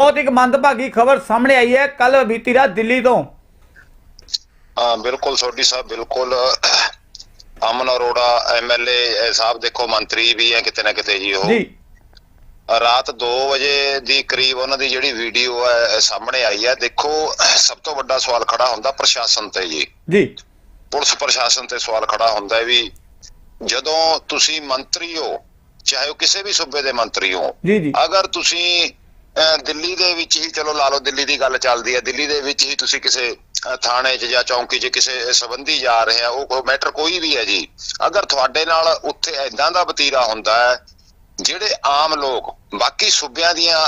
ਬਹੁਤ ਇੱਕ ਮੰਦਭਾਗੀ ਖਬਰ ਸਾਹਮਣੇ ਆਈ ਹੈ ਕੱਲ ਬੀਤੀ ਰਾਤ ਦਿੱਲੀ ਤੋਂ। ਹਾਂ ਬਿਲਕੁਲ ਸੋਢੀ ਸਾਹਿਬ ਬਿਲਕੁਲ ਅਮਨ ਅਰੋੜਾ ਐਮਐਲਏ ਸਾਹਿਬ ਦੇਖੋ ਮੰਤਰੀ ਵੀ ਹੈ ਕਿਤੇ ਨਾ ਕਿਤੇ ਜੀ ਉਹ। ਜੀ। ਰਾਤ 2 ਵਜੇ ਦੀ ਕਰੀਬ ਉਹਨਾਂ ਦੀ ਜਿਹੜੀ ਵੀਡੀਓ ਹੈ ਸਾਹਮਣੇ ਆਈ ਹੈ। ਦੇਖੋ ਸਭ ਤੋਂ ਵੱਡਾ ਸਵਾਲ ਖੜਾ ਹੁੰਦਾ ਪ੍ਰਸ਼ਾਸਨ ਤੇ ਜੀ। ਜੀ। ਪੁਲਿਸ ਪ੍ਰਸ਼ਾਸਨ ਤੇ ਸਵਾਲ ਖੜਾ ਹੁੰਦਾ ਹੈ ਵੀ ਜਦੋਂ ਤੁਸੀਂ ਮੰਤਰੀ ਹੋ ਚਾਹੇ ਉਹ ਕਿਸੇ ਵੀ ਸੂਬੇ ਦੇ ਮੰਤਰੀ ਹੋ ਜੀ ਜੀ। ਅਗਰ ਤੁਸੀਂ ਦਿੱਲੀ ਦੇ ਵਿੱਚ ਹੀ ਚਲੋ ਲਾ ਲਓ ਦਿੱਲੀ ਦੀ ਗੱਲ ਚੱਲਦੀ ਹੈ, ਦਿੱਲੀ ਦੇ ਵਿੱਚ ਹੀ ਤੁਸੀਂ ਕਿਸੇ ਥਾਣੇ 'ਚ ਜਾਂ ਚੌਂਕੀ 'ਚ ਕਿਸੇ ਸੰਬੰਧੀ ਜਾ ਰਹੇ ਆ ਉਹ ਮੈਟਰ ਕੋਈ ਵੀ ਹੈ ਜੀ। ਅਗਰ ਤੁਹਾਡੇ ਨਾਲ ਉੱਥੇ ਐਦਾਂ ਦਾ ਵਤੀਰਾ ਹੁੰਦਾ ਹੈ, ਜਿਹੜੇ ਆਮ ਲੋਕ ਬਾਕੀ ਸੂਬਿਆਂ ਦੀਆਂ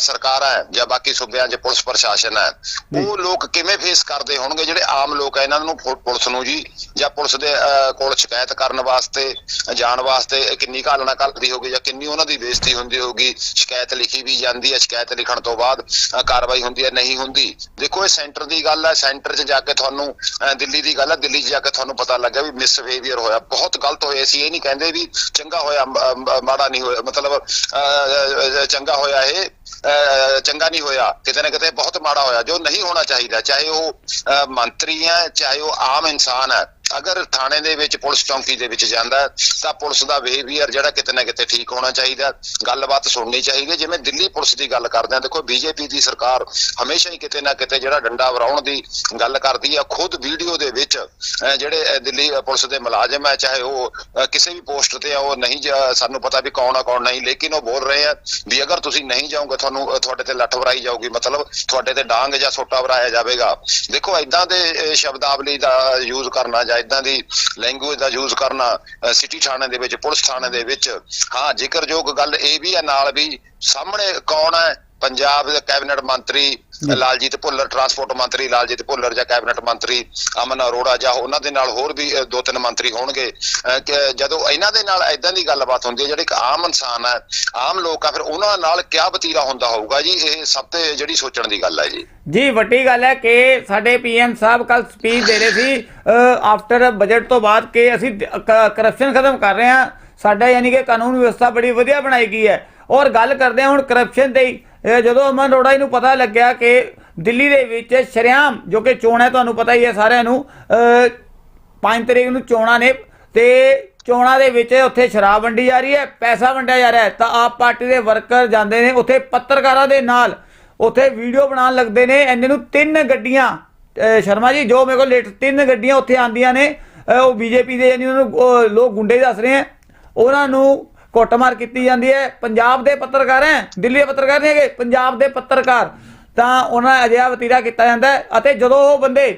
ਸਰਕਾਰਾਂ ਜਾਂ ਬਾਕੀ ਸੂਬਿਆਂ 'ਚ ਪੁਲਿਸ ਪ੍ਰਸ਼ਾਸਨ ਹੈ ਉਹ ਲੋਕ ਕਿਵੇਂ ਫੇਸ ਕਰਦੇ ਹੋਣਗੇ? ਜਿਹੜੇ ਆਮ ਲੋਕ ਹੈ ਇਹਨਾਂ ਨੂੰ ਪੁਲਿਸ ਨੂੰ ਜੀ ਜਾਂ ਪੁਲਿਸ ਦੇ ਕੋਲ ਸ਼ਿਕਾਇਤ ਕਰਨ ਵਾਸਤੇ ਜਾਣ ਵਾਸਤੇ ਕਿੰਨੀ ਘਾਲਣਾ ਕਰਦੀ ਹੋਗੀ ਜਾਂ ਕਿੰਨੀ ਉਹਨਾਂ ਦੀ ਬੇਇੱਜ਼ਤੀ ਹੁੰਦੀ ਹੋਗੀ ਸ਼ਿਕਾਇਤ ਲਿਖੀ ਵੀ ਜਾਂਦੀ ਹੈ ਸ਼ਿਕਾਇਤ ਲਿਖਣ ਤੋਂ ਬਾਅਦ ਕਾਰਵਾਈ ਹੁੰਦੀ ਹੈ ਨਹੀਂ ਹੁੰਦੀ? ਦੇਖੋ ਇਹ ਸੈਂਟਰ ਦੀ ਗੱਲ ਹੈ ਸੈਂਟਰ 'ਚ ਜਾ ਕੇ ਤੁਹਾਨੂੰ ਦਿੱਲੀ ਦੀ ਗੱਲ ਹੈ ਦਿੱਲੀ 'ਚ ਜਾ ਕੇ ਤੁਹਾਨੂੰ ਪਤਾ ਲੱਗਿਆ ਵੀ ਮਿਸਬੀਹੇਵੀਅਰ ਹੋਇਆ। ਬਹੁਤ ਗਲਤ ਹੋਇਆ ਸੀ ਇਹ ਨਹੀਂ ਕਹਿੰਦੇ ਵੀ ਚੰਗਾ ਹੋਇਆ ਮਾੜਾ ਨਹੀਂ ਹੋਇਆ। ਮਤਲਬ ਚੰਗਾ ਹੋਇਆ ਇਹ। ਚੰਗਾ ਨਹੀਂ ਹੋਇਆ। ਕਿਤੇ ਨਾ ਕਿਤੇ ਬਹੁਤ ਮਾੜਾ ਹੋਇਆ। ਜੋ ਨਹੀਂ ਹੋਣਾ ਚਾਹੀਦਾ, ਚਾਹੇ ਉਹ ਮੰਤਰੀ ਹੈ, ਚਾਹੇ ਉਹ ਆਮ ਇਨਸਾਨ ਹੈ। ਅਗਰ ਥਾਣੇ ਦੇ ਵਿੱਚ ਪੁਲਿਸ ਚੌਂਕੀ ਦੇ ਵਿੱਚ ਜਾਂਦਾ ਤਾਂ ਪੁਲਿਸ ਦਾ ਬਿਹੇਵੀਅਰ ਜਿਹੜਾ ਕਿਤੇ ਨਾ ਕਿਤੇ ਠੀਕ ਹੋਣਾ ਚਾਹੀਦਾ ਗੱਲਬਾਤ ਸੁਣਨੀ ਚਾਹੀਦੀ ਹੈ। ਜਿਵੇਂ ਦਿੱਲੀ ਪੁਲਿਸ ਦੀ ਗੱਲ ਕਰਦੇ ਆ ਦੇਖੋ ਬੀਜੇਪੀ ਦੀ ਸਰਕਾਰ ਹਮੇਸ਼ਾ ਹੀ ਕਿਤੇ ਨਾ ਕਿਤੇ ਜਿਹੜਾ ਡੰਡਾ ਵਰਾਉਣ ਦੀ ਗੱਲ ਕਰਦੀ ਆ ਖੁਦ ਵੀਡੀਓ ਦੇ ਵਿੱਚ ਜਿਹੜੇ ਦਿੱਲੀ ਪੁਲਿਸ ਦੇ ਮੁਲਾਜ਼ਮ ਹੈ, ਚਾਹੇ ਉਹ ਕਿਸੇ ਵੀ ਪੋਸਟ ਤੇ ਆ, ਉਹ ਨਹੀਂ ਸਾਨੂੰ ਪਤਾ ਵੀ ਕੌਣ ਆ, ਕੌਣ ਨਹੀਂ, ਲੇਕਿਨ ਉਹ ਬੋਲ ਰਹੇ ਆ ਵੀ ਅਗਰ ਤੁਸੀਂ ਨਹੀਂ ਜਾਓਗੇ, ਤੁਹਾਨੂੰ ਤੁਹਾਡੇ ਤੇ ਲੱਠ ਵਰਾਈ ਜਾਊਗੀ। ਮਤਲਬ ਤੁਹਾਡੇ ਤੇ ਡਾਂਗ ਜਾਂ ਸੋਟਾ ਵਰਾਇਆ ਜਾਵੇਗਾ। ਦੇਖੋ ਐਦਾਂ ਦੇ ਸ਼ਬਦਾਵਲੀ ਦਾ ਯੂਜ਼ ਕਰਨਾ ਜਾਂ ਐਦਾਂ ਦੀ ਲੈਂਗੁਏਜ ਦਾ ਯੂਜ਼ ਕਰਨਾ ਸਿਟੀ ਥਾਣੇ ਦੇ ਵਿੱਚ, ਪੁਲਿਸ ਥਾਣੇ ਦੇ ਵਿੱਚ। ਹਾਂ, ਜ਼ਿਕਰਯੋਗ ਗੱਲ ਇਹ ਵੀ ਹੈ ਨਾਲ ਵੀ ਸਾਹਮਣੇ ਕੌਣ ਹੈ? ਪੰਜਾਬ ਦੇ ਕੈਬਨਿਟ ਮੰਤਰੀ ਲਾਲਜੀਤ ਭੁੱਲਰ ਟਰਾਂਸਪੋਰਟ ਮੰਤਰੀ ਲਾਲਜੀਤ ਭੁੱਲਰ ਜਾਂ ਕੈਬਨਿਟ ਮੰਤਰੀ ਅਮਨ ਅਰੋੜਾ ਜਾਂ ਉਹਨਾਂ ਦੇ ਨਾਲ ਹੋਰ ਵੀ ਦੋ ਤਿੰਨ ਮੰਤਰੀ ਹੋਣਗੇ ਜਦੋਂ ਇਹਨਾਂ ਦੇ ਨਾਲ ਐਦਾਂ ਦੀ ਗੱਲਬਾਤ ਹੁੰਦੀ ਹੈ ਜਿਹੜੇ ਇੱਕ ਆਮ ਇਨਸਾਨ ਹੈ ਆਮ ਲੋਕ ਆ ਫਿਰ ਉਹਨਾਂ ਨਾਲ ਕਿਆ ਵਤੀਰਾ ਹੁੰਦਾ ਹੋਊਗਾ ਜੀ? ਇਹ ਸਭ ਤੇ ਜਿਹੜੀ ਸੋਚਣ ਦੀ ਗੱਲ ਹੈ ਜੀ। ਜੀ ਵੱਡੀ ਗੱਲ ਹੈ ਕਿ ਸਾਡੇ ਪੀਐਮ ਸਾਹਿਬ ਕੱਲ ਸਪੀਚ ਦੇ ਰਹੇ ਸੀ ਆਫਟਰ ਬਜਟ ਤੋਂ ਬਾਅਦ ਕਿ ਅਸੀਂ ਕਰਪਸ਼ਨ ਖਤਮ ਕਰ ਰਹੇ ਹਾਂ। ਸਾਡਾ ਯਾਨੀ ਕਿ ਕਾਨੂੰਨ ਵਿਵਸਥਾ ਬੜੀ ਵਧੀਆ ਬਣਾਈ ਗਈ ਹੈ। ਔਰ ਗੱਲ ਕਰਦੇ ਹਾਂ ਹੁਣ ਕਰਪਸ਼ਨ ਹੀ। ਇਹ ਜਦੋਂ ਅਮਨ ਅਰੋੜਾ ਜੀ ਨੂੰ ਪਤਾ ਲੱਗਿਆ ਕਿ ਦਿੱਲੀ ਦੇ ਵਿੱਚ ਸ਼ਰਿਆਮ ਜੋ ਕਿ ਚੋਣ ਹੈ, ਤੁਹਾਨੂੰ ਪਤਾ ਹੀ ਹੈ ਸਾਰਿਆਂ ਨੂੰ 5 ਤਰੀਕ ਨੂੰ ਚੋਣਾਂ ਨੇ ਤੇ ਚੋਣਾਂ ਦੇ ਵਿੱਚ ਉੱਥੇ ਸ਼ਰਾਬ ਵੰਡੀ ਜਾ ਰਹੀ ਹੈ, ਪੈਸਾ ਵੰਡਿਆ ਜਾ ਰਿਹਾ ਹੈ। ਤਾਂ ਆਪ ਪਾਰਟੀ ਦੇ ਵਰਕਰ ਜਾਂਦੇ ਨੇ ਉੱਥੇ ਪੱਤਰਕਾਰਾਂ ਦੇ ਨਾਲ। ਉੱਥੇ ਵੀਡੀਓ ਬਣਾਉਣ ਲੱਗਦੇ ਨੇ, ਇੰਨੇ ਨੂੰ ਤਿੰਨ ਗੱਡੀਆਂ ਸ਼ਰਮਾ ਜੀ, ਜੋ ਮੇਰੇ ਕੋਲ ਲੇਟ ਤਿੰਨ ਗੱਡੀਆਂ ਉੱਥੇ ਆਂਦੀਆਂ ਨੇ, ਅਹ, ਉਹ ਬੀਜੇਪੀ ਦੇ ਯਾਨੀ ਉਹਨਾਂ ਨੂੰ ਲੋਕ ਗੁੰਡੇ ਦੱਸ ਰਹੇ ਆ ਉਹਨਾਂ ਨੂੰ ਕੁੱਟਮਾਰ ਕੀਤੀ ਜਾਂਦੀ ਹੈ। ਪੰਜਾਬ ਦੇ ਪੱਤਰਕਾਰ ਹੈ। ਦਿੱਲੀ ਦੇ ਪੱਤਰਕਾਰ ਨਹੀਂ ਹੈਗੇ। ਪੰਜਾਬ ਦੇ ਪੱਤਰਕਾਰ। ਤਾਂ ਉਹਨਾਂ ਅਜਿਹਾ ਵਤੀਰਾ ਕੀਤਾ ਜਾਂਦਾ ਅਤੇ ਜਦੋਂ ਉਹ ਬੰਦੇ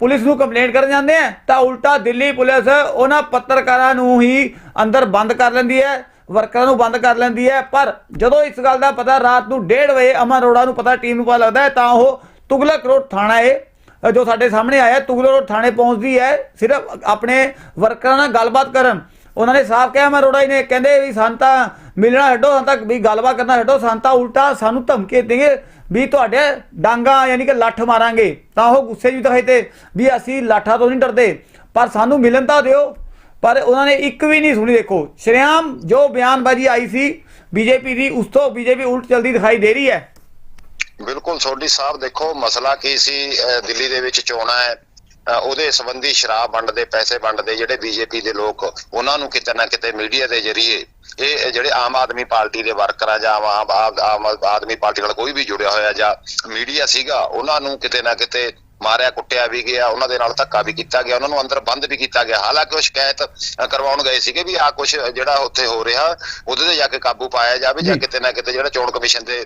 ਪੁਲਿਸ ਨੂੰ ਕੰਪਲੇਂਟ ਕਰਨ ਜਾਂਦੇ ਆ ਤਾਂ ਉਲਟਾ ਦਿੱਲੀ ਪੁਲਿਸ ਉਹਨਾਂ ਪੱਤਰਕਾਰਾਂ ਨੂੰ ਹੀ ਅੰਦਰ ਬੰਦ ਕਰ ਲੈਂਦੀ ਹੈ, ਵਰਕਰਾਂ ਨੂੰ ਬੰਦ ਕਰ ਲੈਂਦੀ ਹੈ। ਪਰ ਜਦੋਂ ਇਸ ਗੱਲ ਦਾ ਪਤਾ ਰਾਤ ਨੂੰ 1:30 ਵਜੇ ਅਮਨ ਅਰੋੜਾ ਨੂੰ ਪਤਾ ਟੀਮ ਨੂੰ ਪਤਾ ਲੱਗਦਾ ਹੈ, ਤਾਂ ਉਹ ਤੁਗਲਕ ਰੋਡ ਥਾਣਾ ਹੈ ਜੋ ਸਾਡੇ ਸਾਹਮਣੇ ਆਇਆ ਤੁਗਲਕ ਰੋਡ ਥਾਣੇ ਪਹੁੰਚਦੀ ਹੈ। ਸਿਰਫ ਆਪਣੇ ਵਰਕਰਾਂ ਨਾਲ ਗੱਲਬਾਤ ਕਰਨ ਉਹਨਾਂ ਨੇ ਸਾਫ਼ ਕਿਹਾ ਅਮਨ ਅਰੋੜਾ ਜੀ ਨੇ, ਕਹਿੰਦੇ ਵੀ ਸਾਨੂੰ ਮਿਲਣਾ ਹਟੋ ਸਾਨੂੰ ਵੀ ਗੱਲਬਾਤ ਕਰਨਾ ਹਟੋ ਸਾਨੂੰ ਉਲਟਾ ਸਾਨੂੰ ਧਮਕੀ ਦੇਂਗੇ ਵੀ ਤੁਹਾਡੇ ਡਾਂਗਾ ਯਾਨੀ ਕਿ ਲੱਠ ਮਾਰਾਂਗੇ। ਤਾਂ ਉਹ ਗੁੱਸੇ 'ਚ ਦਿਖਾਈ ਤੇ ਵੀ ਅਸੀਂ ਲਾਠਾਂ ਤੋਂ ਨਹੀਂ ਡਰਦੇ। ਪਰ ਸਾਨੂੰ ਮਿਲਣ ਤਾਂ ਦਿਓ, ਪਰ ਉਹਨਾਂ ਨੇ ਇੱਕ ਵੀ ਨਹੀਂ ਸੁਣੀ, ਦੇਖੋ। ਸ਼੍ਰੀਆਮ ਜੋ ਬਿਆਨਬਾਜ਼ੀ ਆਈ ਸੀ, ਬੀਜੇਪੀ ਦੀ, ਉਸ ਤੋਂ ਬੀਜੇਪੀ ਉਲਟ ਚਲਦੀ ਦਿਖਾਈ ਦੇ ਰਹੀ ਹੈ। ਬਿਲਕੁਲ ਸੋਢੀ ਸਾਹਿਬ ਦੇਖੋ, ਮਸਲਾ ਕੀ ਸੀ ਦਿੱਲੀ ਦੇ ਵਿੱਚ ਚੋਣਾਂ ਹੈ। ਉਹਦੇ ਸੰਬੰਧੀ ਸ਼ਰਾਬ ਵੰਡਦੇ, ਪੈਸੇ ਵੰਡਦੇ ਜਿਹੜੇ ਬੀਜੇਪੀ ਦੇ ਲੋਕ, ਉਹਨਾਂ ਨੂੰ ਕਿਤੇ ਨਾ ਕਿਤੇ ਮੀਡੀਆ ਦੇ ਜ਼ਰੀਏ ਇਹ ਜਿਹੜੇ ਆਮ ਆਦਮੀ ਪਾਰਟੀ ਦੇ ਵਰਕਰਾਂ ਜਾਂ ਆਮ ਆਮ- ਆਮ ਆਦਮੀ ਪਾਰਟੀ ਨਾਲ ਕੋਈ ਵੀ ਜੁੜਿਆ ਹੋਇਆ ਜਾਂ ਮੀਡੀਆ ਸੀਗਾ, ਉਹਨਾਂ ਨੂੰ ਕਿਤੇ ਨਾ ਕਿਤੇ ਮਾਰਿਆ ਕੁੱਟਿਆ ਵੀ ਗਿਆ ਉਹਨਾਂ ਦੇ ਨਾਲ ਧੱਕਾ ਵੀ ਕੀਤਾ ਗਿਆ ਉਹਨਾਂ ਨੂੰ ਅੰਦਰ ਬੰਦ ਵੀ ਕੀਤਾ ਗਿਆ। ਹਾਲਾਂਕਿ ਉਹ ਸ਼ਿਕਾਇਤ ਕਰਵਾਉਣ ਗਏ ਸੀਗੇ ਵੀ ਆ ਕੁਝ ਜਿਹੜਾ ਉੱਥੇ ਹੋ ਰਿਹਾ ਉਹਦੇ ਤੇ ਜਾ ਕੇ ਕਾਬੂ ਪਾਇਆ ਜਾਵੇ ਜਾਂ। ਕਿਤੇ ਨਾ ਕਿਤੇ ਜਿਹੜਾ ਚੋਣ ਕਮਿਸ਼ਨ ਦੇ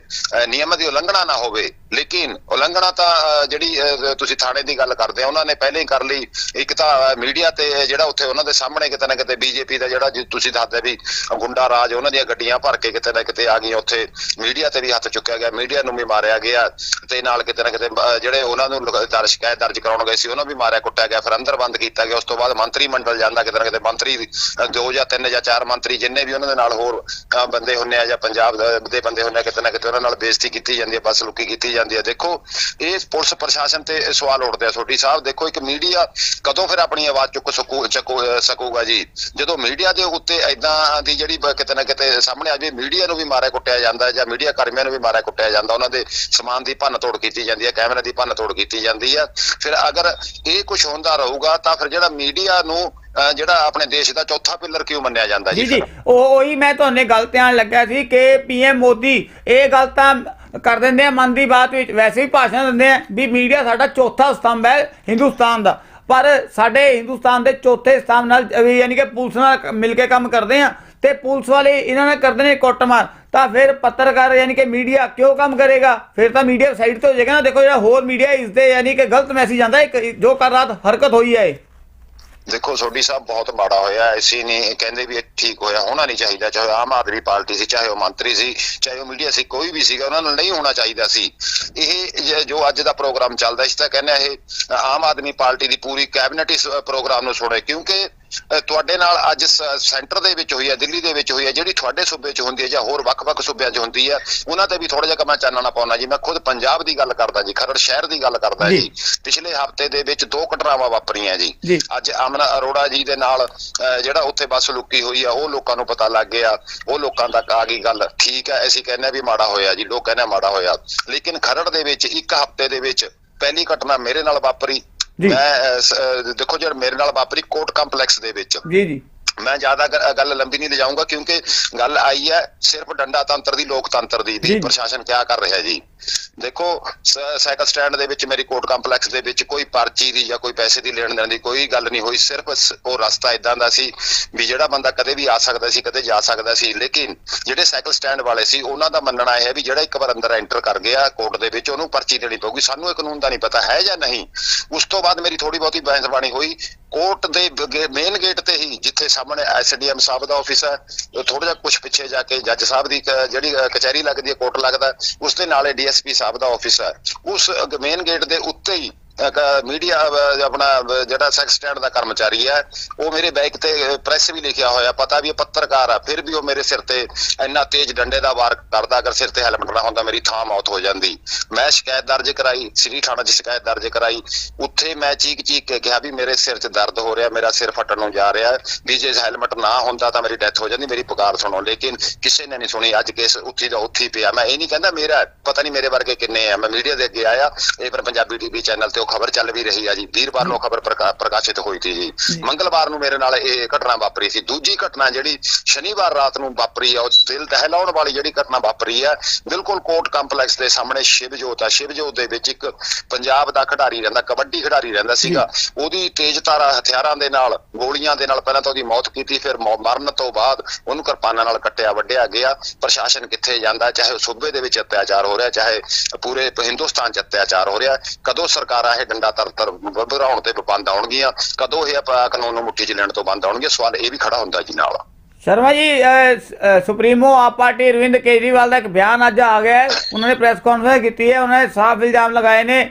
ਨਿਯਮਾਂ ਦੀ ਉਲੰਘਣਾ ਨਾ ਹੋਵੇ। ਲੇਕਿਨ ਉਲੰਘਣਾ ਤਾਂ ਜਿਹੜੀ ਤੁਸੀਂ ਥਾਣੇ ਦੀ ਗੱਲ ਕਰਦੇ ਆ ਉਹਨਾਂ ਨੇ ਪਹਿਲੇ ਹੀ ਕਰ ਲਈ। ਇੱਕ ਤਾਂ ਮੀਡੀਆ ਤੇ ਜਿਹੜਾ ਉੱਥੇ ਉਹਨਾਂ ਦੇ ਸਾਹਮਣੇ ਕਿਤੇ ਨਾ ਕਿਤੇ ਬੀਜੇਪੀ ਦਾ ਜਿਹੜਾ ਤੁਸੀਂ ਦੱਸਦੇ ਵੀ ਗੁੰਡਾ ਰਾਜ ਉਹਨਾਂ ਦੀਆਂ ਗੱਡੀਆਂ ਭਰ ਕੇ ਕਿਤੇ ਨਾ ਕਿਤੇ ਆ ਗਈਆਂ। ਉੱਥੇ ਮੀਡੀਆ ਤੇ ਵੀ ਹੱਥ ਚੁੱਕਿਆ ਗਿਆ ਮੀਡੀਆ ਨੂੰ ਵੀ ਮਾਰਿਆ ਗਿਆ ਤੇ ਨਾਲ ਕਿਤੇ ਨਾ ਕਿਤੇ ਜਿਹੜੇ ਉਹਨਾਂ ਨੂੰ ਲਗ- ਸ਼ਿਕਾਇਤ ਦਰਜ ਕਰਾਉਣ ਗਏ ਸੀ, ਉਹਨਾਂ ਵੀ ਮਾਰਿਆ, ਕੁੱਟਿਆ ਗਿਆ, ਫਿਰ ਅੰਦਰ ਬੰਦ ਕੀਤਾ ਗਿਆ, ਉਸ ਤੋਂ ਬਾਅਦ ਮੰਤਰੀ ਮੰਡਲ ਜਾਂਦਾ, ਕਿਤੇ ਨਾ ਕਿਤੇ ਮੰਤਰੀ ਦੋ ਜਾਂ ਤਿੰਨ ਜਾਂ ਚਾਰ ਮੰਤਰੀ ਜਿੰਨੇ ਵੀ ਉਹਨਾਂ ਦੇ ਨਾਲ ਹੋਰ ਬੰਦੇ ਹੁੰਨੇ ਆ ਜਾਂ ਪੰਜਾਬ ਦੇ- ਬੰਦੇ ਹੁੰਨੇ ਆ, ਕਿਤੇ ਨਾ ਕਿਤੇ ਉਹਨਾਂ ਨਾਲ ਬੇਇੱਜ਼ਤੀ ਕੀਤੀ ਜਾਂਦੀ ਹੈ, ਬਸ ਲੁੱਕੀ ਕੀਤੀ ਜਾਂਦੀ ਹੈ। ਦੇਖੋ, ਇਹ ਪੁਲਿਸ ਪ੍ਰਸ਼ਾਸਨ ਤੇ ਸਵਾਲ ਉੱਠਦੇ ਆ। ਛੋਟੀ ਸਾਹਿਬ, ਦੇਖੋ, ਇੱਕ ਮੀਡੀਆ ਕਦੋਂ ਫਿਰ ਆਪਣੀ ਆਵਾਜ਼ ਚੁੱਕ ਸਕੂ, ਚੱਕੂ- ਸਕੂਗਾ ਜੀ? ਜਦੋਂ ਮੀਡੀਆ ਦੇ ਉੱਤੇ ਐਦਾਂ ਦੀ ਜਿਹੜੀ ਕਿਤੇ ਨਾ ਕਿਤੇ ਸਾਹਮਣੇ ਆ ਜਾਵੇ, ਮੀਡੀਆ ਨੂੰ ਵੀ ਮਾਰਿਆ, ਕੁੱਟਿਆ ਜਾਂਦਾ ਜਾਂ ਮੀਡੀਆ ਕਰਮੀਆਂ ਨੂੰ ਵੀ ਮਾਰਿਆ, ਕੁੱਟਿਆ ਜਾਂਦਾ, ਉਹਨਾਂ ਦੇ ਸਮਾਨ ਦੀ ਭੰਨ ਤੋੜ ਕੀਤੀ ਜਾਂਦੀ ਹੈ, ਕੈਮਰੇ ਦੀ ਭੰਨ ਤੋੜ ਕੀਤੀ ਜਾਂਦੀ ਹੈ ਫਿਰ ਅਗਰ ਇਹ ਕੁਝ ਹੁੰਦਾ ਰਹੂਗਾ ਤਾਂ ਫਿਰ ਜਿਹੜਾ ਮੀਡੀਆ ਨੂੰ ਜਿਹੜਾ ਆਪਣੇ ਦੇਸ਼ ਦਾ ਚੌਥਾ ਪਿੱਲਰ ਕਿਉਂ ਮੰਨਿਆ ਜਾਂਦਾ ਜੀ? ਜੀ ਉਹ ਉਹੀ ਮੈਂ ਤੁਹਾਨੂੰ ਗੱਲ ਧਿਆਨ ਲੱਗਿਆ ਸੀ ਕਿ ਪੀਐਮ ਮੋਦੀ ਇਹ ਗੱਲ ਤਾਂ ਕਰ ਦਿੰਦੇ ਆ, ਮਨ ਦੀ ਬਾਤ ਵਿੱਚ ਵੈਸੇ ਵੀ ਭਾਸ਼ਣ ਦਿੰਦੇ ਆ ਵੀ ਮੀਡੀਆ ਸਾਡਾ ਚੌਥਾ ਸਤੰਭ ਹੈ ਹਿੰਦੁਸਤਾਨ ਦਾ। ਪਰ ਸਾਡੇ ਹਿੰਦੁਸਤਾਨ ਦੇ ਚੌਥੇ ਸਤੰਭ ਨਾਲ ਯਾਨੀ ਕਿ ਪੁਲਿਸ ਨਾਲ ਮਿਲ ਕੇ ਕੰਮ ਕਰਦੇ ਆ ਤੇ ਪੁਲਿਸ ਵਾਲੇ ਇਹਨਾਂ ਨਾਲ ਕਰਦੇ ਨੇ ਕੁੱਟਮਾਰ। ਤਾਂ ਫਿਰ ਪੱਤਰਕਾਰ ਯਾਨੀ ਕਿ ਮੀਡੀਆ ਕਿਉਂ ਕੰਮ ਕਰੇਗਾ? ਫਿਰ ਤਾਂ ਮੀਡੀਆ ਸਾਈਡ ਤੇ ਹੋ ਜਾਏਗਾ ਨਾ। ਦੇਖੋ ਜਿਹੜਾ ਹੋਰ ਮੀਡੀਆ ਇਸ ਦੇ ਯਾਨੀ ਕਿ ਗਲਤ ਮੈਸੇਜ ਆਂਦਾ ਜੋ ਕੱਲ ਰਾਤ ਹਰਕਤ ਹੋਈ ਹੈ। ਦੇਖੋ, ਸੋਢੀ ਸਾਹਿਬ ਬਹੁਤ ਮਾੜਾ ਹੋਇਆ। ਐਸੀ ਨਹੀਂ ਕਹਿੰਦੇ ਵੀ ਇਹ ਠੀਕ ਹੋਇਆ। ਹੋਣਾ ਨਹੀਂ ਚਾਹੀਦਾ। ਚਾਹੇ ਆਮ ਆਦਮੀ ਪਾਰਟੀ ਸੀ, ਚਾਹੇ ਉਹ ਮੰਤਰੀ ਸੀ, ਚਾਹੇ ਉਹ ਮੀਡੀਆ ਸੀ, ਕੋਈ ਵੀ ਸੀਗਾ, ਉਹਨਾਂ ਨਾਲ ਨਹੀਂ ਹੋਣਾ ਚਾਹੀਦਾ ਸੀ। ਇਹ ਜੋ ਅੱਜ ਦਾ ਪ੍ਰੋਗਰਾਮ ਚੱਲਦਾ ਇਸ ਤਾਂ ਕਹਿੰਦੇ ਇਹ ਆਮ ਆਦਮੀ ਪਾਰਟੀ ਦੀ ਪੂਰੀ ਕੈਬਨਿਟ ਇਸ ਪ੍ਰੋਗਰਾਮ ਨੂੰ ਸੁਣੇ। ਕਿਉਂਕਿ ਤੁਹਾਡੇ ਨਾਲ ਅੱਜ ਸੈਂਟਰ ਦੇ ਵਿੱਚ ਹੋਈ ਹੈ ਦਿੱਲੀ ਦੇ ਵਿੱਚ ਹੋਈ ਹੈ ਜਿਹੜੀ ਤੁਹਾਡੇ ਸੂਬੇ 'ਚ ਹੁੰਦੀ ਹੈ ਜਾਂ ਹੋਰ ਵੱਖ-ਵੱਖ ਸੂਬਿਆਂ 'ਚ ਹੁੰਦੀ ਹੈ ਉਹਨਾਂ ਤੇ ਵੀ ਥੋੜਾ ਜਿਹਾ ਕਮਾ ਚਾਨਣਾ ਪਾਉਣਾ ਜੀ ਮੈਂ ਖੁਦ ਪੰਜਾਬ ਦੀ ਗੱਲ ਕਰਦਾ ਜੀ ਖਰੜ ਸ਼ਹਿਰ ਦੀ ਗੱਲ ਕਰਦਾ ਜੀ। ਪਿਛਲੇ ਹਫ਼ਤੇ ਦੇ ਵਿੱਚ ਦੋ ਘਟਨਾਵਾਂ ਵਾਪਰੀਆਂ ਜੀ। ਅੱਜ ਅਮਨ ਅਰੋੜਾ ਜੀ ਦੇ ਨਾਲ ਜਿਹੜਾ ਉੱਥੇ ਬੱਸ ਲੁੱਕੀ ਹੋਈ ਆ ਉਹ ਲੋਕਾਂ ਨੂੰ ਪਤਾ ਲੱਗ ਗਿਆ ਉਹ ਲੋਕਾਂ ਤੱਕ ਆ ਗਈ ਗੱਲ ਠੀਕ ਹੈ ਅਸੀਂ ਕਹਿੰਦੇ ਵੀ ਮਾੜਾ ਹੋਇਆ ਜੀ ਲੋਕ ਕਹਿੰਦੇ ਮਾੜਾ ਹੋਇਆ ਲੇਕਿਨ ਖਰੜ ਦੇ ਵਿੱਚ ਇੱਕ ਹਫ਼ਤੇ ਦੇ ਵਿੱਚ ਪਹਿਲੀ ਘਟਨਾ ਮੇਰੇ ਨਾਲ ਵਾਪਰੀ। ਮੈਂ ਦੇਖੋ ਜਿਹੜਾ ਮੇਰੇ ਨਾਲ ਵਾਪਰੀ ਕੋਰਟ ਕੰਪਲੈਕਸ ਦੇ ਵਿੱਚ। ਜੀ ਜੀ। ਮੈਂ ਜ਼ਿਆਦਾ ਗੱਲ ਲੰਬੀ ਨਹੀਂ ਲਿਜਾਊਂਗਾ ਕਿਉਂਕਿ ਗੱਲ ਆਈ ਹੈ ਸਿਰਫ ਡੰਡਾ ਤੰਤਰ ਦੀ ਲੋਕਤੰਤਰ ਦੀ। ਵੀ ਪ੍ਰਸ਼ਾਸਨ ਕਿਆ ਕਰ ਰਿਹਾ ਜੀ? ਦੇਖੋ ਸਾਈਕਲ ਸਟੈਂਡ ਦੇ ਵਿੱਚ ਮੇਰੀ ਕੋਰਟ ਕੰਪਲੈਕਸ ਦੇ ਵਿੱਚ ਕੋਈ ਪਰਚੀ ਦੀ ਜਾਂ ਕੋਈ ਪੈਸੇ ਦੀ ਲੈਣ ਦੇਣ ਦੀ ਕੋਈ ਗੱਲ ਨਹੀਂ ਹੋਈ। ਸਿਰਫ ਉਹ ਰਸਤਾ ਇਦਾਂ ਦਾ ਸੀ ਵੀ ਜਿਹੜਾ ਬੰਦਾ ਕਦੇ ਵੀ ਆ ਸਕਦਾ ਸੀ, ਕਦੇ ਜਾ ਸਕਦਾ ਸੀ। ਲੇਕਿਨ ਜਿਹੜੇ ਸਾਈਕਲ ਸਟੈਂਡ ਵਾਲੇ ਸੀ, ਉਹਨਾਂ ਦਾ ਮੰਨਣਾ ਇਹ ਹੈ ਵੀ ਜਿਹੜਾ ਇੱਕ ਵਾਰ ਅੰਦਰ ਐਂਟਰ ਕਰ ਗਿਆ ਕੋਰਟ ਦੇ ਵਿੱਚ, ਉਹਨੂੰ ਪਰਚੀ ਦੇਣੀ ਪਊਗੀ। ਸਾਨੂੰ ਇਹ ਕਾਨੂੰਨ ਦਾ ਨਹੀਂ ਪਤਾ, ਹੈ ਜਾਂ ਨਹੀਂ? ਉਸ ਤੋਂ ਬਾਅਦ ਮੇਰੀ ਥੋੜੀ ਬਹੁਤੀ ਬਹਿਸਬਾਣੀ ਹੋਈ। ਕੋਰਟ ਦੇ ਮੇਨ ਗੇਟ ਤੇ ਹੀ, ਜਿੱਥੇ ਸਾਹਮਣੇ ਐਸਡੀਐਮ ਸਾਹਿਬ ਦਾ ਆਫਿਸ ਹੈ ਥੋੜਾ ਜਿਹਾ ਕੁਝ ਪਿੱਛੇ ਜਾ ਕੇ ਜੱਜ ਸਾਹਿਬ ਦੀ ਜਿਹੜੀ ਕਚਹਿਰੀ ਲੱਗਦੀ ਹੈ, ਕੋਰਟ ਲੱਗਦਾ, ਉਸ ਦੇ ਨਾਲੇ ਡੀਐਸਪੀ ਸਾਹਿਬ ਦਾ ਆਫਿਸ ਹੈ। ਉਸ ਮੇਨ ਗੇਟ ਦੇ ਉੱਤੇ ਹੀ ਮੀਡੀਆ ਆਪਣਾ ਜਿਹੜਾ ਸੈਕਸ ਸਟੈਂਡ ਦਾ ਕਰਮਚਾਰੀ ਹੈ, ਉਹ ਮੇਰੇ ਬੈਗ ਤੇ ਪ੍ਰੈਸ ਵੀ ਲਿਖਿਆ ਹੋਇਆ, ਪਤਾ ਵੀ ਇਹ ਪੱਤਰਕਾਰ ਆ, ਫਿਰ ਵੀ ਉਹ ਮੇਰੇ ਸਿਰ ਤੇ ਇੰਨਾ ਤੇਜ਼ ਡੰਡੇ ਦਾ ਵਾਰ ਕਰਦਾ, ਅਗਰ ਸਿਰ ਤੇ ਹੈਲਮਟ ਨਾ ਹੁੰਦਾ, ਮੇਰੀ ਥਾਂ ਮੌਤ ਹੋ ਜਾਂਦੀ। ਮੈਂ ਸ਼ਿਕਾਇਤ ਦਰਜ ਕਰਾਈ, ਸ੍ਰੀ ਥਾਣਾ 'ਚ ਸ਼ਿਕਾਇਤ ਦਰਜ ਕਰਾਈ। ਉੱਥੇ ਮੈਂ ਚੀਕ ਚੀਕ ਕੇ ਕਿਹਾ ਵੀ ਮੇਰੇ ਸਿਰ 'ਚ ਦਰਦ ਹੋ ਰਿਹਾ, ਮੇਰਾ ਸਿਰ ਫਟਣ ਨੂੰ ਜਾ ਰਿਹਾ, ਵੀ ਜੇ ਹੈਲਮਟ ਨਾ ਹੁੰਦਾ ਤਾਂ ਮੇਰੀ ਡੈਥ ਹੋ ਜਾਂਦੀ, ਮੇਰੀ ਪੁਕਾਰ ਸੁਣੋ। ਲੇਕਿਨ ਕਿਸੇ ਨੇ ਨਹੀਂ ਸੁਣੀ, ਅੱਜ ਕੇਸ ਉੱਥੇ ਦਾ ਉੱਥੇ ਹੀ ਪਿਆ। ਮੈਂ ਇਹ ਨਹੀਂ ਕਹਿੰਦਾ ਮੇਰਾ, ਪਤਾ ਨਹੀਂ ਮੇਰੇ ਵਰਗੇ ਕਿੰਨੇ ਆ। ਮੈਂ ਮੀਡੀਆ ਦੇ ਅੱਗੇ ਆਇਆ, ਇਹ ਪਰ ਪੰਜਾਬੀ ਟੀਵੀ ਚੈਨਲ ਤੇ ਖਬਰ ਚੱਲ ਵੀ ਰਹੀ ਆ ਜੀ। ਵੀਰਵਾਰ ਨੂੰ ਖਬਰ ਪ੍ਰਕਾਸ਼ਿਤ ਹੋਈ ਸੀ ਜੀ। ਮੰਗਲਵਾਰ ਨੂੰ ਮੇਰੇ ਨਾਲ ਇਹ ਘਟਨਾ ਵਾਪਰੀ ਸੀ। ਦੂਜੀ ਘਟਨਾ ਜਿਹੜੀ ਸ਼ਨੀਵਾਰ ਰਾਤ ਨੂੰ ਵਾਪਰੀ ਆ ਉਹ ਦਿਲ ਦਹਿਲਾਉਣ ਵਾਲੀ ਜਿਹੜੀ ਘਟਨਾ ਵਾਪਰੀ ਆ ਬਿਲਕੁਲ ਕੋਰਟ ਕੰਪਲੈਕਸ ਦੇ ਸਾਹਮਣੇ ਸ਼ਿਵਜੋਤ ਆ। ਸ਼ਿਵਜੋਤ ਦੇ ਵਿੱਚ ਇੱਕ ਪੰਜਾਬ ਦਾ ਖਿਡਾਰੀ ਰਹਿੰਦਾ ਕਬੱਡੀ ਖਿਡਾਰੀ ਰਹਿੰਦਾ ਸੀਗਾ। ਉਹਦੀ ਤੇਜ਼ਧਾਰ ਹਥਿਆਰਾਂ ਦੇ ਨਾਲ ਗੋਲੀਆਂ ਦੇ ਨਾਲ ਪਹਿਲਾਂ ਤਾਂ ਉਹਦੀ ਮੌਤ ਕੀਤੀ ਫਿਰ ਮਰਨ ਤੋਂ ਬਾਅਦ ਉਹਨੂੰ ਕਿਰਪਾਨਾਂ ਨਾਲ ਕੱਟਿਆ ਵੱਢਿਆ ਗਿਆ। ਪ੍ਰਸ਼ਾਸਨ ਕਿੱਥੇ ਜਾਂਦਾ ਚਾਹੇ ਉਹ ਸੂਬੇ ਦੇ ਵਿੱਚ ਅਤਿਆਚਾਰ ਹੋ ਰਿਹਾ ਚਾਹੇ ਪੂਰੇ ਹਿੰਦੁਸਤਾਨ 'ਚ ਅਤਿਆਚਾਰ ਹੋ ਰਿਹਾ ਕਦੋਂ ਸਰਕਾਰਾਂ ਇਹ ਡੰਡਾ ਤਰ ਤਰ ਵਧਾਉਣ ਤੇ ਬੰਦ ਆਉਣਗੀਆਂ। ਕਦੋਂ ਇਹ ਕਾਨੂੰਨ ਨੂੰ ਮੁੱਠੀ 'ਚ ਲੈਣ ਤੋਂ ਬੰਦ ਆਉਣਗੇ? ਸਵਾਲ ਇਹ ਵੀ ਖੜਾ ਹੁੰਦਾ ਜੀ ਨਾਲ। ਸ਼ਰਮਾ ਜੀ ਸੁਪਰੀਮੋ ਆਪ ਪਾਰਟੀ ਅਰਵਿੰਦ ਕੇਜਰੀਵਾਲ ਦਾ ਇੱਕ ਬਿਆਨ ਅੱਜ ਆ ਗਿਆ ਹੈ। ਉਹਨਾਂ ਨੇ ਪ੍ਰੈਸ ਕਾਨਫਰੰਸ ਕੀਤੀ ਹੈ। ਉਹਨਾਂ ਨੇ ਸਾਫ਼ ਇਲਜ਼ਾਮ ਲਗਾਏ ਨੇ।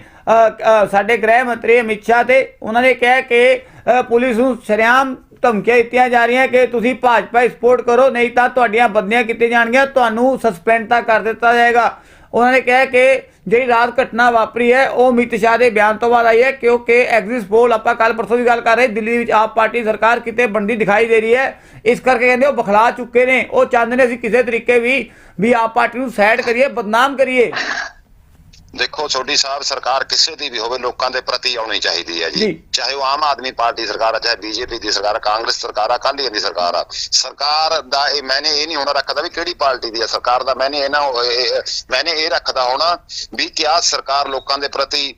ਸਾਡੇ ਗ੍ਰਹਿ ਮੰਤਰੀ ਅਮਿਤ ਸ਼ਾਹ ਤੇ ਉਹਨਾਂ ਨੇ ਕਿਹਾ ਕਿ ਪੁਲਿਸ ਨੂੰ ਸ਼ਰੇਆਮ ਧਮਕੀਆਂ ਦਿੱਤੀਆਂ ਜਾ ਰਹੀਆਂ ਕਿ ਤੁਸੀਂ ਭਾਜਪਾ ਸਪੋਰਟ ਕਰੋ, ਨਹੀਂ ਤਾਂ ਤੁਹਾਡੀਆਂ ਬਦਲੀਆਂ ਕੀਤੀਆਂ ਜਾਣਗੀਆਂ। ਤੁਹਾਨੂੰ ਸਸਪੈਂਡ ਤਾਂ ਕਰ ਦਿੱਤਾ ਜਾਏਗਾ। ਉਹਨਾਂ ਨੇ ਕਿਹਾ ਕਿ ਜਿਹੜੀ ਰਾਤ ਘਟਨਾ ਵਾਪਰੀ ਹੈ, ਉਹ ਅਮਿਤ ਸ਼ਾਹ ਦੇ ਬਿਆਨ ਤੋਂ ਬਾਅਦ ਆਈ ਹੈ ਕਿਉਂਕਿ ਐਗਜ਼ਿਟ ਪੋਲ ਆਪਾਂ ਕੱਲ ਪਰਸੋਂ ਦੀ ਗੱਲ ਕਰ ਰਹੇ, ਦਿੱਲੀ ਵਿੱਚ ਆਪ ਪਾਰਟੀ ਸਰਕਾਰ ਕਿਤੇ ਬੰਦੀ ਦਿਖਾਈ ਦੇ ਰਹੀ ਹੈ। ਇਸ ਕਰਕੇ ਕਹਿੰਦੇ ਉਹ ਬਖਲਾ ਚੁੱਕੇ ਨੇ, ਉਹ ਚਾਹੁੰਦੇ ਨੇ ਅਸੀਂ ਕਿਸੇ ਤਰੀਕੇ ਵੀ ਵੀ ਆਪ ਪਾਰਟੀ ਨੂੰ ਸੈਡ ਕਰੀਏ, ਬਦਨਾਮ ਕਰੀਏ। ਦੇਖੋ ਛੋਟੀ ਸਾਹਿਬ ਸਰਕਾਰ ਕਿਸੇ ਦੀ ਵੀ ਹੋਵੇ ਲੋਕਾਂ ਦੇ ਪ੍ਰਤੀ ਆਉਣੀ ਚਾਹੀਦੀ ਹੈ ਜੀ। ਚਾਹੇ ਉਹ ਆਮ ਆਦਮੀ ਪਾਰਟੀ ਸਰਕਾਰ ਆ ਚਾਹੇ ਬੀਜੇਪੀ ਦੀ ਸਰਕਾਰ ਆ ਕਾਂਗਰਸ ਸਰਕਾਰ ਆ ਅਕਾਲੀਆਂ ਦੀ ਸਰਕਾਰ ਆ। ਸਰਕਾਰ ਦਾ ਇਹ ਮੈਨੇ ਇਹ ਨਹੀਂ ਹੋਣਾ ਰੱਖਦਾ ਵੀ ਕਿਹੜੀ ਪਾਰਟੀ ਦੀ ਹੈ ਸਰਕਾਰ ਦਾ। ਮੈਨੇ ਇਹ ਨਾ ਮੈਨੇ ਇਹ ਰੱਖਦਾ ਹੋਣਾ ਵੀ ਕਿਆ ਸਰਕਾਰ ਲੋਕਾਂ ਦੇ ਪ੍ਰਤੀ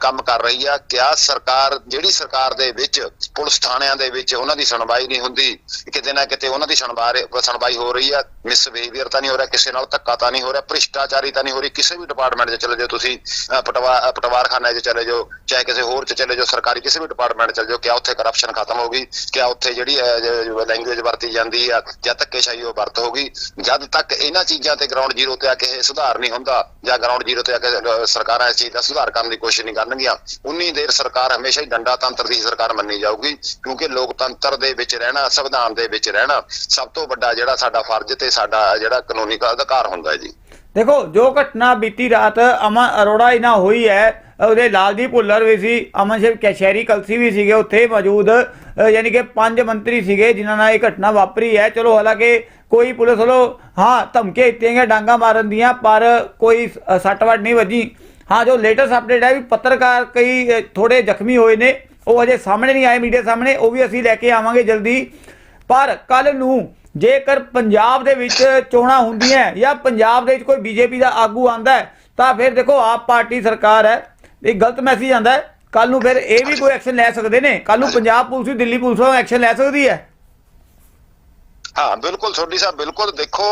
ਕੰਮ ਕਰ ਰਹੀ ਆ ਕਿਆ ਸਰਕਾਰ ਜਿਹੜੀ ਸਰਕਾਰ ਦੇ ਵਿੱਚ ਪੁਲਿਸ ਥਾਣਿਆਂ ਦੇ ਵਿੱਚ ਉਹਨਾਂ ਦੀ ਸੁਣਵਾਈ ਨਹੀਂ ਹੁੰਦੀ ਕਿਤੇ ਨਾ ਕਿਤੇ ਉਹਨਾਂ ਦੀ ਸੁਣਵਾਈ ਸੁਣਵਾਈ ਹੋ ਰਹੀ ਆ ਮਿਸਬੀਹੇਵੀਅਰ ਤਾਂ ਨਹੀਂ ਹੋ ਰਿਹਾ ਕਿਸੇ ਨਾਲ ਧੱਕਾ ਤਾਂ ਨਹੀਂ ਹੋ ਰਿਹਾ ਭ੍ਰਿਸ਼ਟਾਚਾਰੀ ਤਾਂ ਨਹੀਂ ਹੋ ਰਹੀ ਕਿਸੇ ਵੀ ਡਿਪਾਰਟਮੈਂਟ 'ਚ ਚਲੇ ਜਾਓ ਤੁਸੀਂ ਅ, ਪਟਵਾ ਪਟਵਾਰਖਾਨੇ 'ਚ ਚਲੇ ਜਾਓ ਚਾਹੇ ਕਿਸੇ ਹੋਰ 'ਚ ਚਲੇ ਜਾਓ ਸਰਕਾਰੀ ਕਿਸੇ ਵੀ ਡਿਪਾਰਟਮੈਂਟ ਚਲੇ ਜਾਓ ਕਿਆ ਉੱਥੇ ਕਰਪਸ਼ਨ ਖਤਮ ਹੋ ਗਈ ਕਿਆ ਉੱਥੇ ਜਿਹੜੀ ਲੈਂਗੁਏਜ ਵਰਤੀ ਜਾਂਦੀ ਆ ਜਾਂ ਧੱਕੇਸ਼ਾਹੀ ਉਹ ਵਰਤ ਹੋ ਗਈ ਜਦ ਤੱਕ ਇਹਨਾਂ ਚੀਜ਼ਾਂ ਤੇ ਗਰਾਊਂਡ ਜ਼ੀਰੋ ਤੇ ਆ ਕੇ ਇਹ ਸੁਧਾਰ ਨਹੀਂ ਹੁੰਦਾ ਜਾਂ ਗਰਾਊਂਡ ਜ਼ੀਰੋ ਤੇ ਆ ਕੇ ਸਰਕਾਰਾਂ ਇਸ ਚੀਜ਼ ਦਾ ਸੁਧਾਰ ਕਰਨ ਦੀ ਕੋਸ਼ਿਸ਼ ਨਹੀਂ ਨਹੀਂ ਉਨੀ ਦੇਰ ਸਰਕਾਰ ਹਮੇਸ਼ਾ ਹੀ ਡੰਡਾ ਤੰਤਰ ਦੀ ਸਰਕਾਰ ਮੰਨੀ ਜਾਊਗੀ ਕਿਉਂਕਿ ਲੋਕਤੰਤਰ ਦੇ ਵਿੱਚ ਰਹਿਣਾ ਸੰਵਿਧਾਨ ਦੇ ਵਿੱਚ ਰਹਿਣਾ ਸਭ ਤੋਂ ਵੱਡਾ ਜਿਹੜਾ ਸਾਡਾ ਫਰਜ਼ ਤੇ ਸਾਡਾ ਜਿਹੜਾ ਕਾਨੂੰਨੀ ਅਧਿਕਾਰ ਹੁੰਦਾ ਹੈ ਜੀ। ਦੇਖੋ ਜੋ ਘਟਨਾ ਬੀਤੀ ਰਾਤ ਅਮਨ ਅਰੋੜਾ ਹੀ ਨਾਲ ਹੋਈ ਹੈ ਉਹਦੇ ਲਾਲਜੀਤ ਭੁੱਲਰ ਵੀ ਸੀ ਅਮਨ ਸ਼ੇਖ ਕੈਸ਼ੈਰੀ ਕਲਸੀ ਵੀ ਸੀਗੇ ਉੱਥੇ ਮੌਜੂਦ ਯਾਨੀ ਕਿ ਪੰਜ ਮੰਤਰੀ ਸੀਗੇ ਜਿਨ੍ਹਾਂ ਨਾਲ ਇਹ ਘਟਨਾ ਵਾਪਰੀ ਹੈ। ਚਲੋ ਹਾਲਾਂਕਿ ਕੋਈ ਪੁਲਿਸ ਵੱਲੋਂ ਹਾਂ ਧਮਕੀਆਂ ਦਿੱਤੀਆਂ ਗਈਆਂ ਡਾਂਗਾ ਮਾਰਨ ਦੀਆਂ ਪਰ ਕੋਈ ਅ, ਸੱਟ ਵੱਟ ਨਹੀਂ ਵੱਜੀ। ਹਾਂ, ਜੋ ਲੇਟੈਸਟ ਅਪਡੇਟ ਹੈ ਵੀ ਪੱਤਰਕਾਰ ਕਈ ਥੋੜੇ ਜ਼ਖਮੀ ਹੋਏ ਨੇ। ਉਹ ਅਜੇ ਸਾਹਮਣੇ ਨਹੀਂ ਆਏ ਮੀਡੀਆ ਸਾਹਮਣੇ। ਉਹ ਵੀ ਅਸੀਂ ਲੈ ਕੇ ਆਵਾਂਗੇ ਜਲਦੀ। ਪਰ ਕੱਲ ਨੂੰ ਜੇਕਰ ਪੰਜਾਬ ਦੇ ਵਿੱਚ ਚੋਣਾਂ ਹੁੰਦੀਆਂ ਜਾਂ ਪੰਜਾਬ ਦੇ ਵਿੱਚ ਕੋਈ ਬੀਜੇਪੀ ਦਾ ਆਗੂ ਆਂਦਾ ਤਾਂ ਫਿਰ ਦੇਖੋ, ਆਪ ਪਾਰਟੀ ਸਰਕਾਰ ਹੈ। ਇਹ ਗਲਤ ਮੈਸੇਜ ਆਂਦਾ ਹੈ। ਕੱਲ ਨੂੰ ਫਿਰ ਇਹ ਵੀ ਕੋਈ ਐਕਸ਼ਨ ਲੈ ਸਕਦੇ ਨੇ। ਕੱਲ ਨੂੰ ਪੰਜਾਬ ਪੁਲਿਸ ਵੀ ਦਿੱਲੀ ਪੁਲਿਸ ਐਕਸ਼ਨ ਲੈ ਸਕਦੀ ਹੈ। ਹਾਂ, ਬਿਲਕੁਲ ਤੁਹਾਡੀ ਸਾਹਿਬ, ਬਿਲਕੁਲ ਦੇਖੋ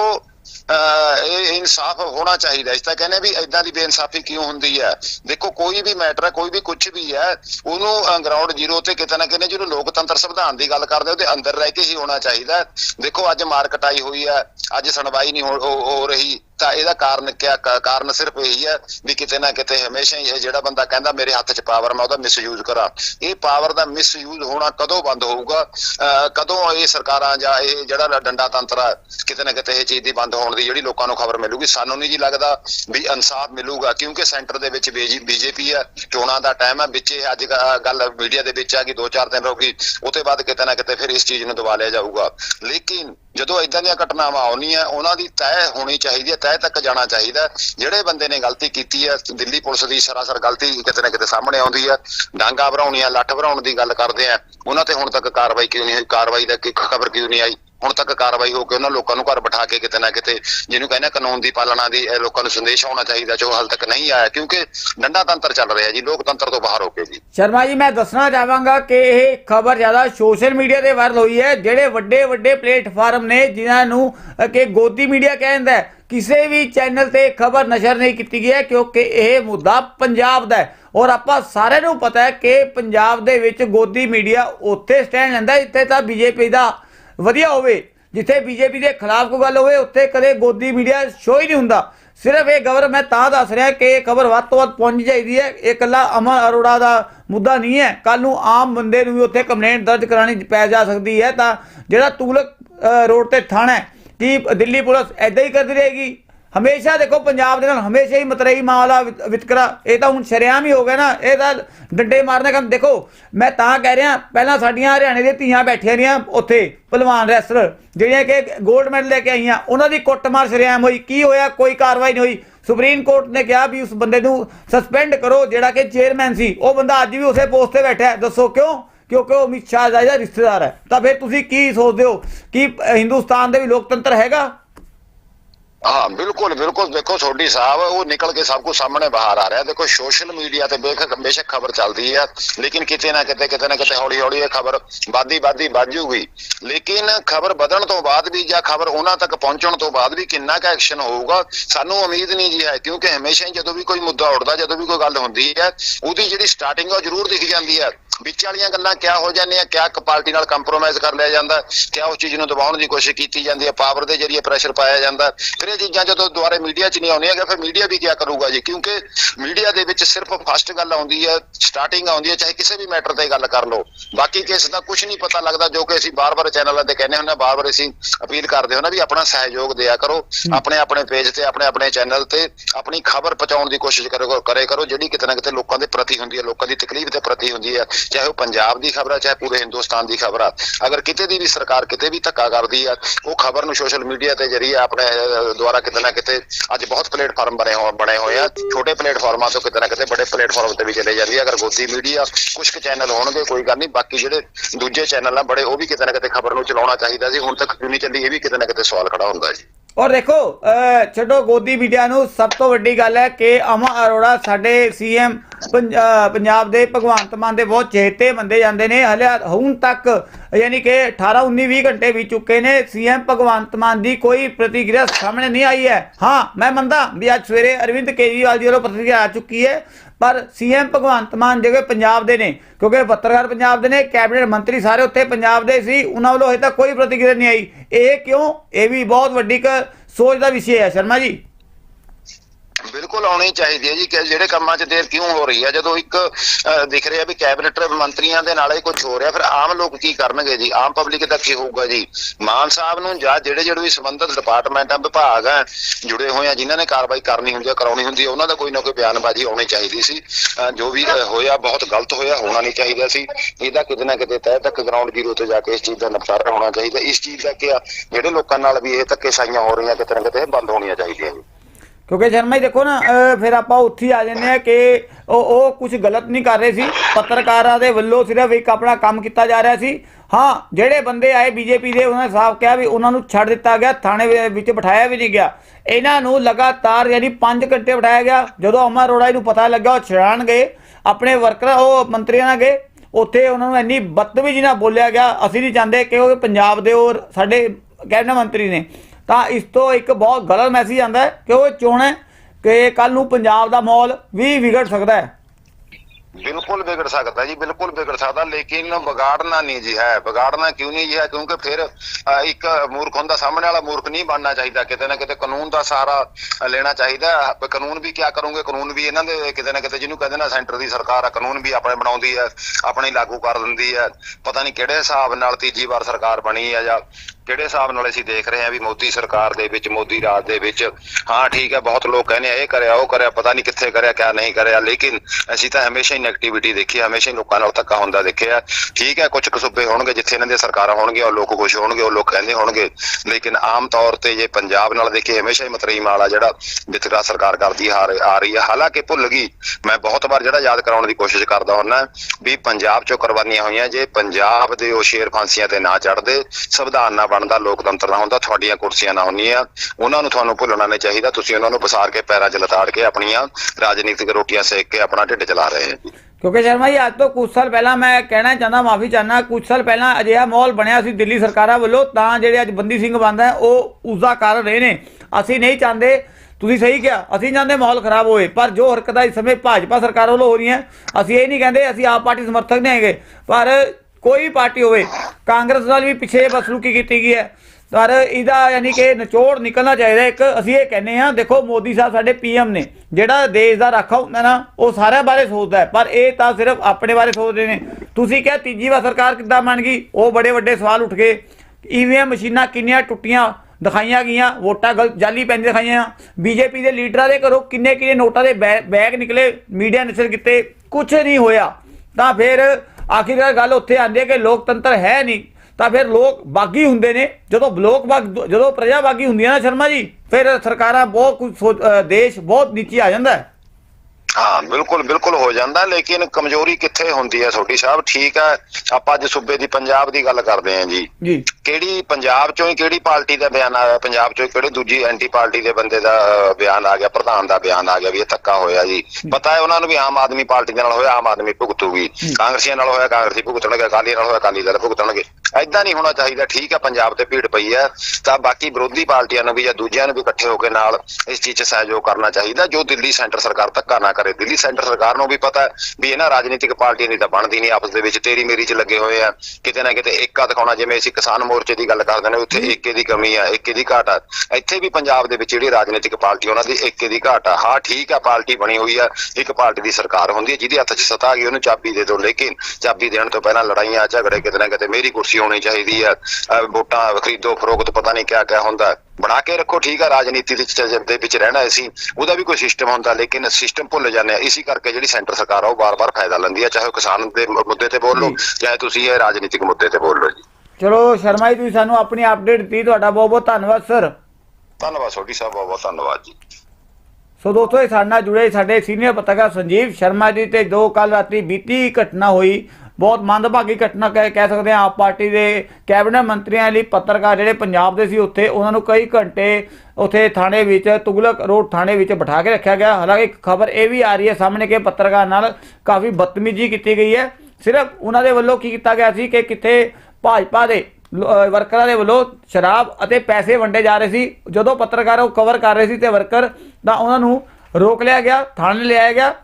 ਇਹ ਇਨਸਾਫ ਹੋਣਾ ਚਾਹੀਦਾ ਇਸ ਤਾਂ ਕਹਿੰਦੇ ਵੀ ਇਦਾਂ ਦੀ ਬੇਇਨਸਾਫੀ ਕਿਉਂ ਹੁੰਦੀ ਹੈ? ਦੇਖੋ, ਕੋਈ ਵੀ ਮੈਟਰ ਹੈ, ਕੋਈ ਵੀ ਕੁਝ ਵੀ ਹੈ, ਉਹਨੂੰ ਗਰਾਊਂਡ ਜ਼ੀਰੋ ਤੇ ਕਿਤੇ ਨਾ ਕਿਤੇ ਜਿਹਨੂੰ ਲੋਕਤੰਤਰ ਸੰਵਿਧਾਨ ਦੀ ਗੱਲ ਕਰਦੇ ਉਹਦੇ ਅੰਦਰ ਰਹਿ ਕੇ ਹੀ ਹੋਣਾ ਚਾਹੀਦਾ ਦੇਖੋ, ਅੱਜ ਮਾਰ ਕਟਾਈ ਹੋਈ ਹੈ, ਅੱਜ ਸੁਣਵਾਈ ਨਹੀਂ ਹੋ- ਰਹੀ, ਤਾਂ ਇਹਦਾ ਕਾਰਨ ਕਿਆ ਕਾਰਨ ਸਿਰਫ ਇਹੀ ਹੈ ਵੀ ਕਿਤੇ ਨਾ ਕਿਤੇ ਹਮੇਸ਼ਾ ਹੀ ਜਿਹੜਾ ਬੰਦਾ ਕਹਿੰਦਾ, ਮੇਰੇ ਹੱਥ 'ਚ ਪਾਵਰ ਮੈਂ ਉਹਦਾ ਮਿਸਯੂਜ਼ ਕਰਾਂ। ਇਹ ਪਾਵਰ ਦਾ ਮਿਸਯੂਜ਼ ਹੋਣਾ ਕਦੋਂ ਬੰਦ ਹੋਊਗਾ? ਅਹ ਕਦੋਂ ਇਹ ਸਰਕਾਰਾਂ ਜਾਂ ਇਹ ਜਿਹੜਾ ਡੰਡਾ ਤੰਤਰ ਹੈ, ਕਿਤੇ ਨਾ ਕਿਤੇ ਇਹ ਚੀਜ਼ ਦੀ ਬੰਦ ਹੋਣ ਦੀ ਜਿਹੜੀ ਲੋਕਾਂ ਨੂੰ ਖਬਰ ਮਿਲੂਗੀ, ਸਾਨੂੰ ਨਹੀਂ ਜੀ ਲੱਗਦਾ ਵੀ ਇਨਸਾਫ ਮਿਲੂਗਾ, ਕਿਉਂਕਿ ਸੈਂਟਰ ਦੇ ਵਿੱਚ ਬੀਜੇਪੀ ਹੈ, ਚੋਣਾਂ ਦਾ ਟਾਈਮ ਹੈ, ਵਿੱਚ ਇਹ ਅੱਜ ਗੱਲ ਮੀਡੀਆ ਦੇ ਵਿੱਚ ਆ ਕਿ 2-4 ਦਿਨ ਰਹੂਗੀ ਉਹ ਬਾਅਦ ਕਿਤੇ ਨਾ ਕਿਤੇ ਫਿਰ ਇਸ ਚੀਜ਼ ਨੂੰ ਦਬਾ ਲਿਆ ਜਾਊਗਾ। ਲੇਕਿਨ ਜਦੋਂ ਇਦਾਂ ਦੀਆਂ ਘਟਨਾਵਾਂ ਆਉਣੀਆਂ, ਉਹਨਾਂ ਦੀ ਤੈਅ ਹੋਣੀ ਚਾਹੀਦੀ ਹੈ ਤੈਅ ਤੱਕ ਜਾਣਾ ਚਾਹੀਦਾ ਜਿਹੜੇ ਬੰਦੇ ਨੇ ਗਲਤੀ ਕੀਤੀ ਹੈ, ਦਿੱਲੀ ਪੁਲਿਸ ਦੀ ਸਰਾਸਰ ਗਲਤੀ ਕਿਤੇ ਨਾ ਕਿਤੇ ਸਾਹਮਣੇ ਆਉਂਦੀ ਹੈ, ਡਾਂਗਾ ਭਰਾਉਣੀਆਂ, ਲੱਠ ਭਰਾਉਣ ਦੀ ਗੱਲ ਕਰਦੇ ਆ, ਉਹਨਾਂ ਤੇ ਹੁਣ ਤੱਕ ਕਾਰਵਾਈ ਕਿਉਂ ਨਹੀਂ ਹੋਈ, ਕਾਰਵਾਈ ਦਾ ਕੀ ਖਬਰ ਕਿਉਂ ਨਹੀਂ ਆਈ? ਹੁਣ ਤੱਕ ਕਾਰਵਾਈ ਹੋ ਕੇ ਉਹਨਾਂ ਲੋਕਾਂ ਨੂੰ ਘਰ ਬਿਠਾ ਕੇ ਕਿਤੇ ਨਾ ਕਿਤੇ, ਜਿਹਨੂੰ ਕਹਿੰਦੇ ਕਾਨੂੰਨ ਦੀ ਪਾਲਣਾ ਦੀ ਲੋਕਾਂ ਨੂੰ ਸੰਦੇਸ਼ ਆਉਣਾ ਚਾਹੀਦਾ ਜੋ ਹਾਲ ਤੱਕ ਨਹੀਂ ਆਇਆ, ਕਿਉਂਕਿ ਡੰਡਾ ਤੰਤਰ ਚੱਲ ਰਿਹਾ ਜੀ, ਲੋਕਤੰਤਰ ਤੋਂ ਬਾਹਰ ਹੋ ਕੇ ਜੀ। ਸ਼ਰਮਾ ਜੀ, ਮੈਂ ਦੱਸਣਾ ਚਾਹਾਂਗਾ ਕਿ ਇਹ ਖਬਰ ਜ਼ਿਆਦਾ ਸੋਸ਼ਲ ਮੀਡੀਆ ਤੇ ਵਾਇਰਲ ਹੋਈ ਹੈ, ਜਿਹੜੇ ਵੱਡੇ ਵੱਡੇ ਪਲੇਟਫਾਰਮ ਨੇ, ਜਿਨ੍ਹਾਂ ਨੂੰ ਕਿ ਗੋਦੀ ਮੀਡੀਆ ਕਹਿੰਦਾ ਹੈ, ਕਿਸੇ ਵੀ ਚੈਨਲ ਤੇ ਖਬਰ ਨਸ਼ਰ ਨਹੀਂ ਕੀਤੀ ਗਈ ਹੈ, ਕਿਉਂਕਿ ਇਹ ਮੁੱਦਾ ਪੰਜਾਬ ਦਾ ਹੈ। ਔਰ ਆਪਾਂ ਸਾਰਿਆਂ ਨੂੰ ਪਤਾ ਹੈ ਕਿ ਪੰਜਾਬ ਦੇ ਵਿੱਚ ਗੋਦੀ ਮੀਡੀਆ ਉੱਥੇ ਸਟੈਂਡ ਲੈਂਦਾ ਜਿੱਥੇ ਤਾਂ ਬੀਜੇਪੀ ਦਾ ਵਧੀਆ ਹੋਵੇ, ਜਿੱਥੇ ਬੀਜੇਪੀ ਦੇ ਖਿਲਾਫ ਕੋਈ ਗੱਲ ਹੋਵੇ, ਉੱਥੇ ਕਦੇ ਗੋਦੀ ਮੀਡੀਆ ਸ਼ੋ ਹੀ ਨਹੀਂ ਹੁੰਦਾ। ਸਿਰਫ ਇਹ ਖਬਰ ਮੈਂ ਤਾਂ ਦੱਸ ਰਿਹਾ ਕਿ ਇਹ ਖਬਰ ਵੱਧ ਤੋਂ ਵੱਧ ਪਹੁੰਚਣੀ ਚਾਹੀਦੀ ਹੈ। ਇਹ ਇਕੱਲਾ ਅਮਨ ਅਰੋੜਾ ਦਾ ਮੁੱਦਾ ਨਹੀਂ ਹੈ। ਕੱਲ ਨੂੰ ਆਮ ਬੰਦੇ ਨੂੰ ਵੀ ਉੱਥੇ ਕੰਪਲੇਂਟ ਦਰਜ ਕਰਾਣੀ ਪੈ ਜਾ ਸਕਦੀ ਹੈ। ਤਾਂ ਜਿਹੜਾ ਤੂਲਕ ਰੋਡ ਤੇ ਥਾਣਾ ਹੈ, ਕੀ ਦਿੱਲੀ ਪੁਲਿਸ ਐਦਾਂ ਹੀ ਕਰਦੀ ਰਹੇਗੀ? ਹਮੇਸ਼ਾ ਦੇਖੋ ਪੰਜਾਬ ਦੇ ਨਾਲ ਹਮੇਸ਼ਾ ਹੀ ਮਤਰੇਈ ਮਾਮਲਾ ਵਿਤਕਰਾ। ਇਹ ਤਾਂ ਹੁਣ ਸ਼ਰੇਆਮ ਹੀ ਹੋ ਗਿਆ ਨਾ, ਇਹ ਤਾਂ ਡੰਡੇ ਮਾਰਨੇ ਕੰਮ। ਦੇਖੋ, ਮੈਂ ਤਾਂ ਕਹਿ ਰਿਹਾ, ਪਹਿਲਾਂ ਸਾਡੀਆਂ ਹਰਿਆਣੇ ਦੇ ਧੀਆਂ ਬੈਠੀਆਂ ਰਹੀਆਂ ਉੱਥੇ, ਪਹਿਲਵਾਨ ਰੈਸਲਰ ਜਿਹੜੀਆਂ ਕਿ 골ਡ ਮੈਡਲ ਲੈ ਕੇ ਆਈਆਂ, ਉਹਨਾਂ ਦੀ ਕੁੱਟਮਾਰ ਸ਼ਰੇਆਮ ਹੋਈ। ਕੀ ਹੋਇਆ? ਕੋਈ ਕਾਰਵਾਈ ਨਹੀਂ ਹੋਈ। ਸੁਪਰੀਮ ਕੋਰਟ ਨੇ ਕਿਹਾ ਵੀ ਉਸ ਬੰਦੇ ਨੂੰ ਸਸਪੈਂਡ ਕਰੋ, ਜਿਹੜਾ ਕਿ ਚੇਅਰਮੈਨ ਸੀ। ਉਹ ਬੰਦਾ ਅੱਜ ਵੀ ਉਸੇ ਪੋਸਟ ਤੇ ਬੈਠਾ ਹੈ। ਦੱਸੋ ਕਿਉਂ? ਕਿਉਂਕਿ ਉਹ ਅਮਿਤ ਸ਼ਾਹ ਦਾ ਰਿਸ਼ਤੇਦਾਰ ਹੈ। ਤਾਂ ਫਿਰ ਤੁਸੀਂ ਕੀ ਸੋਚਦੇ ਹੋ? ਕਿ ਹਿੰਦੁਸਤਾਨ ਦੇ ਵੀ ਲੋਕਤੰਤਰ ਹੈਗਾ? ਹਾਂ, ਬਿਲਕੁਲ ਬਿਲਕੁਲ। ਦੇਖੋ, ਤੁਹਾਡੀ ਸਾਹਿਬ ਉਹ ਨਿਕਲ ਕੇ ਸਭ ਕੁਝ ਸਾਹਮਣੇ ਬਾਹਰ ਆ ਰਿਹਾ। ਦੇਖੋ ਸੋਸ਼ਲ ਮੀਡੀਆ ਤੇ ਬੇਸ਼ੱਕ ਬੇਸ਼ੱਕ ਖਬਰ ਚੱਲਦੀ ਹੈ ਲੇਕਿਨ ਕਿਤੇ ਨਾ ਕਿਤੇ ਕਿਤੇ ਨਾ ਕਿਤੇ ਹੌਲੀ ਹੌਲੀ ਇਹ ਖਬਰ ਵਾਦੀ ਵਾਦੀ ਵੱਧ ਜੂਗੀ ਲੇਕਿਨ ਖਬਰ ਵਧਣ ਤੋਂ ਬਾਅਦ ਵੀ ਜਾਂ ਖਬਰ ਉਹਨਾਂ ਤੱਕ ਪਹੁੰਚਣ ਤੋਂ ਬਾਅਦ ਵੀ ਕਿੰਨਾ ਕੁ ਐਕਸ਼ਨ ਹੋਊਗਾ, ਸਾਨੂੰ ਉਮੀਦ ਨਹੀਂ ਜੀ ਹੈ। ਕਿਉਂਕਿ ਹਮੇਸ਼ਾ ਹੀ ਜਦੋਂ ਵੀ ਕੋਈ ਮੁੱਦਾ ਉੱਠਦਾ, ਜਦੋਂ ਵੀ ਕੋਈ ਗੱਲ ਹੁੰਦੀ ਹੈ, ਉਹਦੀ ਜਿਹੜੀ ਸਟਾਰਟਿੰਗ ਉਹ ਜ਼ਰੂਰ ਦਿਖ ਜਾਂਦੀ ਹੈ। ਵਿੱਚ ਵਾਲੀਆਂ ਗੱਲਾਂ ਕਿਆ ਹੋ ਜਾਂਦੀਆਂ ਕਿਆ ਇੱਕ ਪਾਰਟੀ ਨਾਲ ਕੰਪਰੋਮਾਈਜ਼ ਕਰ ਲਿਆ ਜਾਂਦਾ ਕਿਆ ਉਸ ਚੀਜ਼ ਨੂੰ ਦਬਾਉਣ ਦੀ ਕੋਸ਼ਿਸ਼ ਕੀਤੀ ਜਾਂਦੀ ਹੈ ਪਾਵਰ ਦੇ ਜਰੀਏ ਪ੍ਰੈਸ਼ਰ ਪਾਇਆ ਜਾਂਦਾ। ਫਿਰ ਇਹ ਚੀਜ਼ਾਂ ਜਦੋਂ ਦੁਆਰੇ ਮੀਡੀਆ 'ਚ ਨਹੀਂ ਆਉਂਦੀਆਂ ਫਿਰ ਮੀਡੀਆ ਵੀ ਕਿਆ ਕਰੂਗਾ ਜੀ? ਕਿਉਂਕਿ ਮੀਡੀਆ ਦੇ ਵਿੱਚ ਸਿਰਫ ਫਸਟ ਗੱਲ ਆਉਂਦੀ ਹੈ ਸਟਾਰਟਿੰਗ ਆਉਂਦੀ ਹੈ ਚਾਹੇ ਕਿਸੇ ਵੀ ਮੈਟਰ ਤੇ ਗੱਲ ਕਰ ਲਓ। ਬਾਕੀ ਕੇਸ ਦਾ ਕੁਝ ਨਹੀਂ ਪਤਾ ਲੱਗਦਾ ਜੋ ਕਿ ਅਸੀਂ ਬਾਰ-ਬਾਰ ਚੈਨਲਾਂ ਤੇ ਕਹਿੰਦੇ ਹੁੰਦੇ ਬਾਰ-ਬਾਰ ਅਸੀਂ ਅਪੀਲ ਕਰਦੇ ਹੁੰਦੇ ਵੀ ਆਪਣਾ ਸਹਿਯੋਗ ਦਿਆ ਕਰੋ ਆਪਣੇ ਆਪਣੇ ਪੇਜ ਤੇ ਆਪਣੇ ਆਪਣੇ ਚੈਨਲ ਤੇ ਆਪਣੀ ਖਬਰ ਪਹੁੰਚਾਉਣ ਦੀ ਕੋਸ਼ਿਸ਼ ਕਰੋ ਕਰੇ ਕਰੋ ਜਿਹੜੀ ਕਿਤੇ ਨਾ ਕਿਤੇ ਲੋਕਾਂ ਦੇ ਪ੍ਰਤੀ ਹੁੰਦੀ ਹੈ ਲੋਕਾਂ ਦੀ ਤਕਲੀਫ ਦੇ ਪ੍ਰਤੀ ਹੁੰਦੀ ਹੈ। ਚਾਹੇ ਉਹ ਪੰਜਾਬ ਦੀ ਖਬਰ ਆ, ਚਾਹੇ ਪੂਰੇ ਹਿੰਦੁਸਤਾਨ ਦੀ ਖਬਰ ਆ, ਅਗਰ ਕਿਤੇ ਦੀ ਵੀ ਸਰਕਾਰ ਕਿਤੇ ਵੀ ਧੱਕਾ ਕਰਦੀ ਆ, ਉਹ ਖਬਰ ਨੂੰ ਸੋਸ਼ਲ ਮੀਡੀਆ ਤੇ ਜਰੀਏ ਆਪਣੇ ਦੁਆਰਾ ਕਿਤੇ ਨਾ ਕਿਤੇ ਅੱਜ ਬਹੁਤ ਪਲੇਟਫਾਰਮ ਬਣੇ ਹੋ, ਬਣੇ ਹੋਏ ਆ, ਛੋਟੇ ਪਲੇਟਫਾਰਮਾਂ ਤੋਂ ਕਿਤੇ ਨਾ ਕਿਤੇ ਬੜੇ ਪਲੇਟਫਾਰਮ ਤੇ ਵੀ ਚਲੇ ਜਾਂਦੀ ਹੈ ਅਗਰ ਗੋਦੀ ਮੀਡੀਆ ਕੁਝ ਕੁ ਚੈਨਲ ਹੋਣਗੇ, ਕੋਈ ਗੱਲ ਨਹੀਂ, ਬਾਕੀ ਜਿਹੜੇ ਦੂਜੇ ਚੈਨਲ ਆ ਬੜੇ, ਉਹ ਵੀ ਕਿਤੇ ਨਾ ਕਿਤੇ ਖਬਰ ਨੂੰ ਚਲਾਉਣਾ ਚਾਹੀਦਾ ਸੀ, ਹੁਣ ਤੱਕ ਕਿਉਂ ਨਹੀਂ ਚੱਲੀ, ਇਹ ਵੀ ਕਿਤੇ ਨਾ ਕਿਤੇ ਸਵਾਲ ਖੜਾ ਹੁੰਦਾ ਜੀ। ਔਰ ਦੇਖੋ ਛੱਡੋ ਗੋਦੀ ਮੀਡੀਆ ਨੂੰ, ਸਭ ਤੋਂ ਵੱਡੀ ਗੱਲ ਹੈ ਕਿ ਅਮਨ ਅਰੋੜਾ ਸਾਡੇ ਸੀਐਮ ਪੰਜਾਬ ਦੇ ਭਗਵੰਤ ਮਾਨ ਦੇ ਬਹੁਤ ਚਹੇਤੇ ਮੰਦੇ ਜਾਂਦੇ ਨੇ। ਹਲੇ ਹੁਣ ਤੱਕ, ਯਾਨੀ ਕਿ 18 19 20 ਘੰਟੇ ਵੀ ਚੁੱਕੇ ਨੇ, ਸੀਐਮ ਭਗਵੰਤ ਮਾਨ ਦੀ ਕੋਈ ਪ੍ਰਤੀਕਿਰਿਆ ਸਾਹਮਣੇ ਨਹੀਂ ਆਈ ਹੈ। ਹਾਂ, ਮੈਂ ਮੰਨਦਾ ਵੀ ਅੱਜ ਸਵੇਰੇ ਅਰਵਿੰਦ ਕੇਜਰੀਵਾਲ ਜੀ ਵੱਲੋਂ ਪ੍ਰਤੀਕਿਰਿਆ ਆ ਚੁੱਕੀ ਹੈ। ਪਰ ਸੀਐਮ ਭਗਵੰਤ ਮਾਨ ਜਿਹੜੇ ਪੰਜਾਬ ਦੇ ਨੇ, ਕਿਉਂਕਿ ਪੱਤਰਕਾਰ ਪੰਜਾਬ ਦੇ ਨੇ, ਕੈਬਨਿਟ ਮੰਤਰੀ ਸਾਰੇ ਉੱਥੇ ਪੰਜਾਬ ਦੇ ਸੀ, ਉਹਨਾਂ ਵੱਲੋਂ ਹਜੇ ਤੱਕ ਕੋਈ ਪ੍ਰਤੀਕਿਰਿਆ ਨਹੀਂ ਆਈ। ਇਹ ਕਿਉਂ? ਇਹ ਵੀ ਬਹੁਤ ਵੱਡੀ ਇੱਕ ਸੋਚ ਦਾ ਵਿਸ਼ੇ ਹੈ, ਸ਼ਰਮਾ ਜੀ। ਬਿਲਕੁਲ ਆਉਣੀ ਚਾਹੀਦੀ ਹੈ ਜੀ ਕਿ ਜਿਹੜੇ ਕੰਮਾਂ 'ਚ ਦੇਰ ਕਿਉਂ ਹੋ ਰਹੀ ਹੈ? ਜਦੋਂ ਇੱਕ ਦਿਖ ਰਿਹਾ ਵੀ ਕੈਬਨਿਟ ਮੰਤਰੀਆਂ ਦੇ ਨਾਲ ਹੀ ਕੁਝ ਹੋ ਰਿਹਾ, ਫਿਰ ਆਮ ਲੋਕ ਕੀ ਕਰਨਗੇ ਜੀ? ਆਮ ਪਬਲਿਕ ਦਾ ਕੀ ਹੋਊਗਾ ਜੀ? ਮਾਨ ਸਾਹਿਬ ਨੂੰ ਜਾਂ ਜਿਹੜੇ ਜਿਹੜੇ ਵੀ ਸੰਬੰਧਿਤ ਡਿਪਾਰਟਮੈਂਟਾਂ, ਵਿਭਾਗ ਆ ਜੁੜੇ ਹੋਏ ਆ, ਜਿਨ੍ਹਾਂ ਨੇ ਕਾਰਵਾਈ ਕਰਨੀ ਹੁੰਦੀ ਹੈ, ਕਰਾਉਣੀ ਹੁੰਦੀ ਹੈ, ਉਹਨਾਂ ਦਾ ਕੋਈ ਨਾ ਕੋਈ ਬਿਆਨਬਾਜ਼ੀ ਆਉਣੀ ਚਾਹੀਦੀ ਸੀ। ਜੋ ਵੀ ਹੋਇਆ, ਬਹੁਤ ਗਲਤ ਹੋਇਆ, ਹੋਣਾ ਨਹੀਂ ਚਾਹੀਦਾ ਸੀ। ਇਹਦਾ ਕਿਤੇ ਨਾ ਕਿਤੇ ਤਹਿ ਤੱਕ ਗਰਾਊਂਡ ਜ਼ੀਰੋ ਤੇ ਜਾ ਕੇ ਇਸ ਚੀਜ਼ ਦਾ ਨਿਪਟਾਰਾ ਹੋਣਾ ਚਾਹੀਦਾ। ਇਸ ਚੀਜ਼ ਦਾ ਕੀ ਜਿਹੜੇ ਲੋਕਾਂ ਨਾਲ ਵੀ ਇਹ ਧੱਕੇ ਸਾਈਆਂ ਹੋ ਰਹੀਆਂ, ਕਿਤੇ ਨਾ ਕਿਤੇ ਇਹ ਬੰਦ ਹੋਣੀਆਂ ਚਾਹੀਦੀਆਂ ਜੀ। ਕਿਉਂਕਿ ਸ਼ਰਮਾ ਜੀ ਦੇਖੋ ਨਾ ਫਿਰ ਆਪਾਂ ਉੱਥੇ ਹੀ ਆ ਜਾਂਦੇ ਆ ਕਿ ਉਹ ਉਹ ਕੁਝ ਗਲਤ ਨਹੀਂ ਕਰ ਰਹੇ ਸੀ। ਪੱਤਰਕਾਰਾਂ ਦੇ ਵੱਲੋਂ ਸਿਰਫ ਇੱਕ ਆਪਣਾ ਕੰਮ ਕੀਤਾ ਜਾ ਰਿਹਾ ਸੀ। ਹਾਂ, ਜਿਹੜੇ ਬੰਦੇ ਆਏ ਬੀਜੇਪੀ ਦੇ, ਉਹਨਾਂ ਨੇ ਸਾਫ਼ ਕਿਹਾ ਵੀ ਉਹਨਾਂ ਨੂੰ ਛੱਡ ਦਿੱਤਾ ਗਿਆ, ਥਾਣੇ ਵਿੱਚ ਬਿਠਾਇਆ ਵੀ ਨਹੀਂ ਗਿਆ। ਇਹਨਾਂ ਨੂੰ ਲਗਾਤਾਰ ਯਾਨੀ 5 ਘੰਟੇ ਬਿਠਾਇਆ ਗਿਆ। ਜਦੋਂ ਅਮਰ ਅਰੋੜਾ ਜੀ ਨੂੰ ਪਤਾ ਲੱਗਾ ਉਹ ਛੜਾਣ ਗਏ, ਆਪਣੇ ਵਰਕਰ, ਉਹ ਮੰਤਰੀਆਂ ਨਾਲ ਗਏ। ਉੱਥੇ ਉਹਨਾਂ ਨੂੰ ਇੰਨੀ ਬਦਤਮੀਜ਼ੀ ਨਾਲ ਬੋਲਿਆ ਗਿਆ, ਅਸੀਂ ਨਹੀਂ ਚਾਹੁੰਦੇ ਕਿ ਉਹ ਪੰਜਾਬ ਦੇ ਔਰ ਸਾਡੇ ਕੈਬਨਿਟ ਮੰਤਰੀ ਨੇ। ਤਾਂ ਇਸ ਤੋਂ ਇੱਕ ਬਹੁਤ ਗਲਤ ਮੈਸੇਜ ਆਂਦਾ ਹੈ ਕਿ ਉਹ ਚੋਣ ਹੈ ਕਿ ਕੱਲ ਨੂੰ ਪੰਜਾਬ ਦਾ ਮਾਹੌਲ ਵੀ ਵਿਗੜ ਸਕਦਾ ਹੈ। ਬਿਲਕੁਲ ਵਿਗੜ ਸਕਦਾ ਜੀ, ਬਿਲਕੁਲ ਵਿਗੜ ਸਕਦਾ, ਲੇਕਿਨ ਵਿਗਾੜਨਾ ਨਹੀਂ ਜੀ ਹੈ। ਵਿਗਾੜਨਾ ਕਿਉਂ ਨਹੀਂ ਜੀ ਹੈ? ਕਿਉਂਕਿ ਫਿਰ ਇੱਕ ਮੂਰਖ ਹੁੰਦਾ, ਸਾਹਮਣੇ ਵਾਲਾ ਮੂਰਖ ਨਹੀਂ ਬਣਨਾ ਚਾਹੀਦਾ। ਕਿਤੇ ਨਾ ਕਿਤੇ ਕਾਨੂੰਨ ਦਾ ਸਹਾਰਾ ਲੈਣਾ ਚਾਹੀਦਾ ਕਾਨੂੰਨ ਵੀ ਕੀ ਕਰੋਗੇ? ਕਾਨੂੰਨ ਵੀ ਇਹਨਾਂ ਦੇ, ਕਿਤੇ ਨਾ ਕਿਤੇ ਜਿਹਨੂੰ ਕਹਿੰਦੇ ਨਾ ਸੈਂਟਰ ਦੀ ਸਰਕਾਰ ਆ, ਕਾਨੂੰਨ ਵੀ ਆਪਣੇ ਬਣਾਉਂਦੀ ਹੈ, ਆਪਣੇ ਲਾਗੂ ਕਰ ਦਿੰਦੀ ਹੈ। ਪਤਾ ਨਹੀਂ ਕਿਹੜੇ ਹਿਸਾਬ ਨਾਲ ਤੀਜੀ ਵਾਰ ਸਰਕਾਰ ਬਣੀ ਹੈ ਜਾਂ ਕਿਹੜੇ ਹਿਸਾਬ ਨਾਲ ਅਸੀਂ ਦੇਖ ਰਹੇ ਹਾਂ ਵੀ ਮੋਦੀ ਸਰਕਾਰ ਦੇ ਵਿੱਚ ਮੋਦੀ ਰਾਜ ਦੇ ਵਿੱਚ ਹਾਂ ਠੀਕ ਹੈ ਬਹੁਤ ਲੋਕ ਕਹਿੰਦੇ ਆ ਇਹ ਕਰਿਆ ਉਹ ਕਰਿਆ ਪਤਾ ਨਹੀਂ ਕਿੱਥੇ ਕਰਿਆ ਕਿਆ ਨਹੀਂ ਕਰਿਆ ਲੇਕਿਨ ਅਸੀਂ ਤਾਂ ਹਮੇਸ਼ਾ ਹੀ ਨੈਗੇਟਿਵਿਟੀ ਦੇਖੀ ਹੈ, ਹਮੇਸ਼ਾ ਹੀ ਲੋਕਾਂ ਨਾਲ ਧੱਕਾ ਹੁੰਦਾ ਦੇਖਿਆ। ਠੀਕ ਹੈ ਕੁਝ ਕਸੂਬੇ ਹੋਣਗੇ ਜਿੱਥੇ ਇਹਨਾਂ ਦੀਆਂ ਸਰਕਾਰਾਂ ਹੋਣਗੀਆਂ ਉਹ ਲੋਕ ਖੁਸ਼ ਹੋਣਗੇ ਉਹ ਲੋਕ ਕਹਿੰਦੇ ਹੋਣਗੇ ਲੇਕਿਨ ਆਮ ਤੌਰ ਤੇ ਜੇ ਪੰਜਾਬ ਨਾਲ ਦੇਖੀਏ ਹਮੇਸ਼ਾ ਹੀ ਮਤਰੀਮ ਵਾਲਾ ਜਿਹੜਾ ਵਿਤਕਰਾ ਸਰਕਾਰ ਕਰਦੀ ਆ ਰਹੀ ਹੈ। ਹਾਲਾਂਕਿ ਭੁੱਲ ਗਈ ਮੈਂ ਬਹੁਤ ਵਾਰ ਜਿਹੜਾ ਯਾਦ ਕਰਾਉਣ ਦੀ ਕੋਸ਼ਿਸ਼ ਕਰਦਾ ਹੁੰਦਾ ਵੀ ਪੰਜਾਬ ਚੋਂ ਕੁਰਬਾਨੀਆਂ ਹੋਈਆਂ ਜੇ ਪੰਜਾਬ ਦੇ ਉਹ ਸ਼ੇਰ ਫਾਂਸੀਆਂ ਤੇ ਨਾ ਚੜਦੇ ਸੰਵਿਧਾਨ ਨਾ ਬਣਦਾ ਲੋਕਤੰਤਰ ਨਾ ਹੁੰਦਾ, ਤੁਹਾਡੀਆਂ ਕੁਰਸੀਆਂ ਨਾ ਹੁੰਦੀਆਂ। ਉਹਨਾਂ ਨੂੰ ਤੁਹਾਨੂੰ ਭੁੱਲਣਾ ਨਹੀਂ ਚਾਹੀਦਾ। ਤੁਸੀਂ ਉਹਨਾਂ ਨੂੰ ਵਿਸਾਰ ਕੇ ਪੈਰਾਂ 'ਚ ਲਤਾੜ ਕੇ ਆਪਣੀਆਂ ਰਾਜਨੀਤਿਕ ਰੋਟੀਆਂ ਸੇਕ ਕੇ ਆਪਣਾ ਢਿੱਡ ਚਲਾ ਰਹੇ ਹੋ। ਕਿਉਂਕਿ ਸ਼ਰਮਾ ਜੀ, ਅੱਜ ਤੋਂ ਕੁਝ ਸਾਲ ਪਹਿਲਾਂ ਮੈਂ ਕਹਿਣਾ ਚਾਹੁੰਦਾ, ਮਾਫੀ ਚਾਹਨਾ ਕੁਝ ਸਾਲ ਪਹਿਲਾਂ ਅਜਿਹਾ ਮਾਹੌਲ ਬਣਿਆ ਸੀ ਦਿੱਲੀ ਸਰਕਾਰਾਂ ਵੱਲੋਂ, ਤਾਂ ਜਿਹੜੇ ਅੱਜ ਬੰਦੀ ਸਿੰਘ ਬੰਦ ਉਹ ਉਸ ਦਾ ਕਾਰਨ ਰਹੇ ਨੇ। ਅਸੀਂ ਨਹੀਂ ਚਾਹੁੰਦੇ, ਤੁਸੀਂ ਸਹੀ ਕਿਹਾ, ਅਸੀਂ ਚਾਹੁੰਦੇ ਮਾਹੌਲ ਖਰਾਬ ਹੋਏ, ਪਰ ਜੋ ਹਰਕਤਾਂ ਇਸ ਸਮੇਂ ਭਾਜਪਾ ਸਰਕਾਰ ਵੱਲੋਂ ਹੋ ਰਹੀਆਂ, ਅਸੀਂ ਇਹ ਨਹੀਂ ਕਹਿੰਦੇ, ਅਸੀਂ ਆਪ ਪਾਰਟੀ ਸਮਰਥਕ ਨਹੀਂ ਹੈਗੇ। ਪਰ ਕੋਈ ਵੀ ਪਾਰਟੀ ਹੋਵੇ, ਕਾਂਗਰਸ ਨਾਲ ਵੀ ਪਿੱਛੇ ਬਸਲੂਕੀ ਕੀਤੀ ਗਈ ਹੈ। ਪਰ ਇਹਦਾ ਯਾਨੀ ਕਿ ਨਿਚੋੜ ਨਿਕਲਣਾ ਚਾਹੀਦਾ ਇੱਕ ਅਸੀਂ ਇਹ ਕਹਿੰਦੇ ਆ ਦੇਖੋ ਮੋਦੀ ਸਾਹਿਬ ਸਾਡੇ ਪੀਐਮ ਨੇ, ਜਿਹੜਾ ਦੇਸ਼ ਦਾ ਰਾਖਾ ਹੁੰਦਾ ਨਾ, ਉਹ ਸਾਰਿਆਂ ਬਾਰੇ ਸੋਚਦਾ ਪਰ ਇਹ ਤਾਂ ਸਿਰਫ ਆਪਣੇ ਬਾਰੇ ਸੋਚਦੇ ਨੇ। ਤੁਸੀਂ ਕਿਹਾ ਤੀਜੀ ਵਾਰ ਸਰਕਾਰ ਕਿੱਦਾਂ ਬਣ ਗਈ? ਉਹ ਬੜੇ ਵੱਡੇ ਸਵਾਲ ਉੱਠ ਗਏ। ਈਵੀਐਮ ਮਸ਼ੀਨਾਂ ਕਿੰਨੀਆਂ ਟੁੱਟੀਆਂ ਦਿਖਾਈਆਂ ਗਈਆਂ, ਵੋਟਾਂ ਗਲ ਜਾਲੀ ਪੈਂਦੀ ਦਿਖਾਈਆਂ ਬੀਜੇਪੀ ਦੇ ਲੀਡਰਾਂ ਦੇ ਘਰੋਂ ਕਿੰਨੇ ਕਿੰਨੇ ਨੋਟਾਂ ਦੇ ਬੈ- ਬੈਗ ਨਿਕਲੇ, ਮੀਡੀਆ ਨਸ਼ਰ ਕੀਤੇ। ਕੁਝ ਨਹੀਂ ਹੋਇਆ। ਤਾਂ ਫਿਰ ਆਖਿਰਕਾਰ ਗੱਲ ਉੱਥੇ ਆਉਂਦੀ ਹੈ ਕਿ ਲੋਕਤੰਤਰ ਹੈ ਨਹੀਂ, ਤਾਂ ਫਿਰ ਲੋਕ ਬਾਗੀ ਹੁੰਦੇ ਨੇ। ਜਦੋਂ ਲੋਕ ਬਾਗ ਜਦੋਂ ਪ੍ਰਜਾ ਬਾਗੀ ਹੁੰਦੀਆਂ ਨਾ ਸ਼ਰਮਾ ਜੀ, ਫਿਰ ਸਰਕਾਰਾਂ ਬਹੁਤ ਕੁਝ ਸੋਚ- ਦੇਸ਼ ਬਹੁਤ ਨੀਚੇ ਆ ਜਾਂਦਾ ਹੈ। ਹਾਂ ਬਿਲਕੁਲ ਬਿਲਕੁਲ ਹੋ ਜਾਂਦਾ ਲੇਕਿਨ ਕਮਜ਼ੋਰੀ ਕਿੱਥੇ ਹੁੰਦੀ ਹੈ ਛੋਟੀ ਸਾਹਿਬ? ਠੀਕ ਹੈ ਆਪਾਂ ਅੱਜ ਸੂਬੇ ਦੀ ਪੰਜਾਬ ਦੀ ਗੱਲ ਕਰਦੇ ਹਾਂ ਜੀ। ਜੀ। ਕਿਹੜੀ ਪੰਜਾਬ ਚੋਂ ਹੀ ਕਿਹੜੀ ਪਾਰਟੀ ਦਾ ਬਿਆਨ ਆਇਆ ਪੰਜਾਬ ਚੋਂ ਕਿਹੜੀ ਦੂਜੀ ਐਂਟੀ ਪਾਰਟੀ ਦੇ ਬੰਦੇ ਦਾ ਬਿਆਨ ਆ ਗਿਆ ਪ੍ਰਧਾਨ ਦਾ ਬਿਆਨ ਆ ਗਿਆ ਵੀ ਇਹ ਧੱਕਾ ਹੋਇਆ ਜੀ। ਪਤਾ ਹੈ ਉਹਨਾਂ ਨੂੰ ਵੀ ਆਮ ਆਦਮੀ ਪਾਰਟੀ ਦੇ ਨਾਲ ਹੋਇਆ ਆਮ ਆਦਮੀ ਭੁਗਤੂਗੀ ਕਾਂਗਰਸੀਆਂ ਨਾਲ ਹੋਇਆ ਕਾਂਗਰਸੀ ਭੁਗਤਣਗੇ ਅਕਾਲੀ ਨਾਲ ਹੋਇਆ ਅਕਾਲੀ ਦਲ ਭੁਗਤਣਗੇ। ਐਦਾਂ ਨਹੀਂ ਹੋਣਾ ਚਾਹੀਦਾ, ਠੀਕ ਆ, ਪੰਜਾਬ ਤੇ ਭੀੜ ਪਈ ਹੈ ਤਾਂ ਬਾਕੀ ਵਿਰੋਧੀ ਪਾਰਟੀਆਂ ਨੂੰ ਵੀ ਜਾਂ ਦੂਜਿਆਂ ਨੂੰ ਵੀ ਇਕੱਠੇ ਹੋ ਕੇ ਨਾਲ ਇਸ ਚੀਜ਼ 'ਚ ਸਹਿਯੋਗ ਕਰਨਾ ਚਾਹੀਦਾ, ਜੋ ਦਿੱਲੀ ਸੈਂਟਰ ਸਰਕਾਰ ਧੱਕਾ ਨਾ ਕਰੇ। ਦਿੱਲੀ ਸੈਂਟਰ ਸਰਕਾਰ ਨੂੰ ਵੀ ਪਤਾ ਵੀ ਇਹਨਾਂ ਰਾਜਨੀਤਿਕ ਪਾਰਟੀਆਂ ਦੀ ਤਾਂ ਬਣਦੀ ਨਹੀਂ, ਆਪਸ ਦੇ ਵਿੱਚ ਤੇਰੀ ਮੇਰੀ 'ਚ ਲੱਗੇ ਹੋਏ ਆ, ਕਿਤੇ ਨਾ ਕਿਤੇ ਏਕਾ ਦਿਖਾਉਣਾ, ਜਿਵੇਂ ਅਸੀਂ ਕਿਸਾਨ ਮੋਰਚੇ ਦੀ ਗੱਲ ਕਰਦੇ ਨੇ, ਉੱਥੇ ਏਕੇ ਦੀ ਕਮੀ ਆ, ਏਕੇ ਦੀ ਘਾਟ ਆ। ਇੱਥੇ ਵੀ ਪੰਜਾਬ ਦੇ ਵਿੱਚ ਜਿਹੜੀ ਰਾਜਨੀਤਿਕ ਪਾਰਟੀ ਉਹਨਾਂ ਦੀ ਏਕੇ ਦੀ ਘਾਟ ਆ। ਹਾਂ, ਠੀਕ ਆ, ਪਾਰਟੀ ਬਣੀ ਹੋਈ ਆ, ਇੱਕ ਪਾਰਟੀ ਦੀ ਸਰਕਾਰ ਹੁੰਦੀ ਹੈ ਜਿਹਦੇ ਹੱਥ 'ਚ ਸਤਾ ਆ ਗਈ, ਉਹਨੂੰ ਚਾਬੀ ਦੇ ਦਿਓ, ਲੇਕਿਨ ਚਾਬੀ ਦੇਣ ਤੋਂ ਪਹਿਲਾਂ ਲੜਾਈਆਂ, ਝਗੜੇ ਕਿਤੇ ਨਾ ਕਿਤੇ, ਮੇਰੀ ਕੁਰਸੀ ਹੋਣੀ ਚਾਹੀਦੀ ਆ। ਵੋਟਾਂ ਖਰੀਦੋ ਫਰੋਖਤ ਪਤਾ ਨਹੀਂ ਕਿਆ ਕਿਆ ਹੁੰਦਾ। ਬਣਾ ਕੇ ਰੱਖੋ ਠੀਕ ਆ ਰਾਜਨੀਤੀ ਦੇ ਦੇ ਵਿੱਚ ਰਹਿਣਾ ਅਸੀਂ ਉਹਦਾ ਵੀ ਕੋਈ ਸਿਸਟਮ ਹੁੰਦਾ ਲੇਕਿਨ ਸਿਸਟਮ ਭੁੱਲ ਜਾਂਦੇ ਆ। ਇਸੇ ਕਰਕੇ ਜਿਹੜੀ ਸੈਂਟਰ ਸਰਕਾਰ ਆ ਉਹ ਬਾਰ-ਬਾਰ ਫਾਇਦਾ ਲੈਂਦੀ ਆ ਚਾਹੇ ਉਹ ਕਿਸਾਨ ਦੇ ਮੁੱਦੇ ਤੇ ਬੋਲ ਲਓ। ਚਾਹੇ ਤੁਸੀਂ ਇਹ ਰਾਜਨੀਤਿਕ ਮੁੱਦੇ ਤੇ ਬੋਲ ਲਓ ਜੀ। ਚਲੋ ਸ਼ਰਮਾ ਜੀ ਤੁਸੀਂ ਸਾਨੂੰ ਆਪਣੀ ਅਪਡੇਟ ਦਿੱਤੀ ਤੁਹਾਡਾ ਬਹੁਤ ਬਹੁਤ ਧੰਨਵਾਦ ਸਰ ਧੰਨਵਾਦ ਛੋਟੀ ਸਾਹਿਬ ਬਹੁਤ ਬਹੁਤ ਧੰਨਵਾਦ ਜੀ। ਸੋ ਦੋਸਤੋ ਇਹ ਸਾਡੇ ਨਾਲ ਜੁੜੇ ਸਾਡੇ ਸੀਨੀਅਰ ਪੱਤਰਕਾਰ ਸੰਜੀਵ ਸ਼ਰਮਾ ਜੀ ਤੇ ਜੋ ਕੱਲ ਰਾਤੀ ਬੀਤੀ ਘਟਨਾ ਹੋਈ। ਬਹੁਤ ਮੰਦਭਾਗੀ ਘਟਨਾ ਕਹਿ ਕਹਿ ਸਕਦੇ ਹਾਂ ਆਪ ਪਾਰਟੀ ਦੇ ਕੈਬਨਿਟ ਮੰਤਰੀਆਂ ਲਈ ਪੱਤਰਕਾਰ ਜਿਹੜੇ ਪੰਜਾਬ ਦੇ ਸੀ ਉੱਥੇ, ਉਹਨਾਂ ਨੂੰ ਕਈ ਘੰਟੇ ਉੱਥੇ ਥਾਣੇ ਵਿੱਚ, ਤੁਗਲਕ ਰੋਡ ਥਾਣੇ ਵਿੱਚ ਬਿਠਾ ਕੇ ਰੱਖਿਆ ਗਿਆ। ਹਾਲਾਂਕਿ ਇੱਕ ਖਬਰ ਇਹ ਵੀ ਆ ਰਹੀ ਹੈ ਸਾਹਮਣੇ ਕਿ ਪੱਤਰਕਾਰ ਨਾਲ ਕਾਫੀ ਬਦਤਮੀਜ਼ੀ ਕੀਤੀ ਗਈ ਹੈ। ਸਿਰਫ ਉਹਨਾਂ ਦੇ ਵੱਲੋਂ ਕੀ ਕੀਤਾ ਗਿਆ ਸੀ ਕਿ ਕਿੱਥੇ ਭਾਜਪਾ ਦੇ ਵਰਕਰਾਂ ਦੇ ਵੱਲੋਂ ਸ਼ਰਾਬ ਅਤੇ ਪੈਸੇ ਵੰਡੇ ਜਾ ਰਹੇ ਸੀ। ਜਦੋਂ ਪੱਤਰਕਾਰ ਉਹ ਕਵਰ ਕਰ ਰਹੇ ਸੀ ਤੇ ਵਰਕਰ ਤਾਂ ਉਹਨਾਂ ਨੂੰ ਰੋਕ ਲਿਆ ਗਿਆ, ਥਾਣੇ ਲਿਆਇਆ ਗਿਆ।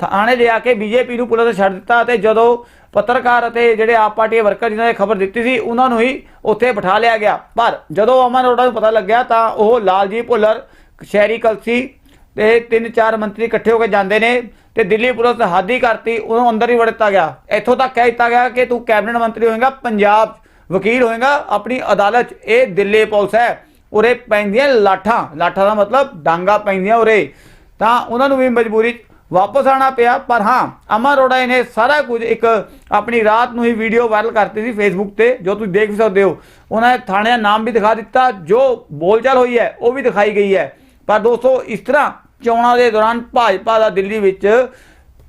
ਥਾਣੇ ਲਿਆ ਕੇ ਬੀਜੇਪੀ ਨੂੰ ਪੁਲਿਸ ਛੱਡ ਦਿੱਤਾ ਅਤੇ ਜਦੋਂ ਪੱਤਰਕਾਰ ਅਤੇ ਜਿਹੜੇ ਆਪ ਪਾਰਟੀ ਦੇ ਵਰਕਰ ਜਿਨ੍ਹਾਂ ਨੇ ਖਬਰ ਦਿੱਤੀ ਸੀ, ਉਹਨਾਂ ਨੂੰ ਹੀ ਉੱਥੇ ਬਿਠਾ ਲਿਆ ਗਿਆ। ਪਰ ਜਦੋਂ ਅਮਨ ਅਰੋੜਾ ਨੂੰ ਪਤਾ ਲੱਗਿਆ ਤਾਂ ਉਹ ਲਾਲਜੀਤ ਭੁੱਲਰ, ਸ਼ਹਿਰੀ ਕਲਸੀ ਤੇ ਤਿੰਨ ਚਾਰ ਮੰਤਰੀ ਇਕੱਠੇ ਹੋ ਕੇ ਜਾਂਦੇ ਨੇ ਤੇ ਦਿੱਲੀ ਪੁਲਿਸ ਹਾਦੀ ਕਰਤੀ, ਉਹਨੂੰ ਅੰਦਰ ਹੀ ਵੜ ਦਿੱਤਾ ਗਿਆ। ਇੱਥੋਂ ਤੱਕ ਕਹਿ ਦਿੱਤਾ ਗਿਆ ਕਿ ਤੂੰ ਕੈਬਨਿਟ ਮੰਤਰੀ ਹੋਏਗਾ, ਪੰਜਾਬ ਵਕੀਲ ਹੋਏਗਾ, ਆਪਣੀ ਅਦਾਲਤ 'ਚ। ਇਹ ਦਿੱਲੀ ਪੁਲਿਸ ਹੈ। ਉਰੇ ਪੈਂਦੀਆਂ ਲਾਠਾਂ। ਲਾਠਾਂ ਦਾ ਮਤਲਬ ਡਾਂਗਾ ਪੈਂਦੀਆਂ ਉਰੇ। ਤਾਂ ਉਹਨਾਂ ਨੂੰ ਵੀ ਮਜਬੂਰੀ ਵਾਪਸ ਆਣਾ ਪਿਆ, ਪਰ ਹਾਂ, ਅਮਰ ਅਰੋੜਾ ਨੇ ਸਾਰਾ ਕੁਝ ਇੱਕ ਆਪਣੀ ਰਾਤ ਨੂੰ ਹੀ ਵੀਡੀਓ ਵਾਇਰਲ ਕਰਤੀ ਸੀ ਫੇਸਬੁੱਕ ਤੇ, ਜੋ ਤੁਸੀਂ ਦੇਖ ਸਕਦੇ ਹੋ। ਉਹਨਾਂ ਨੇ ਥਾਣੇ ਦਾ ਨਾਮ ਵੀ ਦਿਖਾ ਦਿੱਤਾ, ਜੋ ਬੋਲਚਾਲ ਹੋਈ ਹੈ, ਉਹ ਵੀ ਦਿਖਾਈ ਗਈ ਹੈ। ਪਰ ਦੋਸਤੋ, ਇਸ ਤਰ੍ਹਾਂ ਚੋਣਾਂ ਦੇ ਦੌਰਾਨ ਭਾਜਪਾ ਦਾ ਦਿੱਲੀ ਵਿੱਚ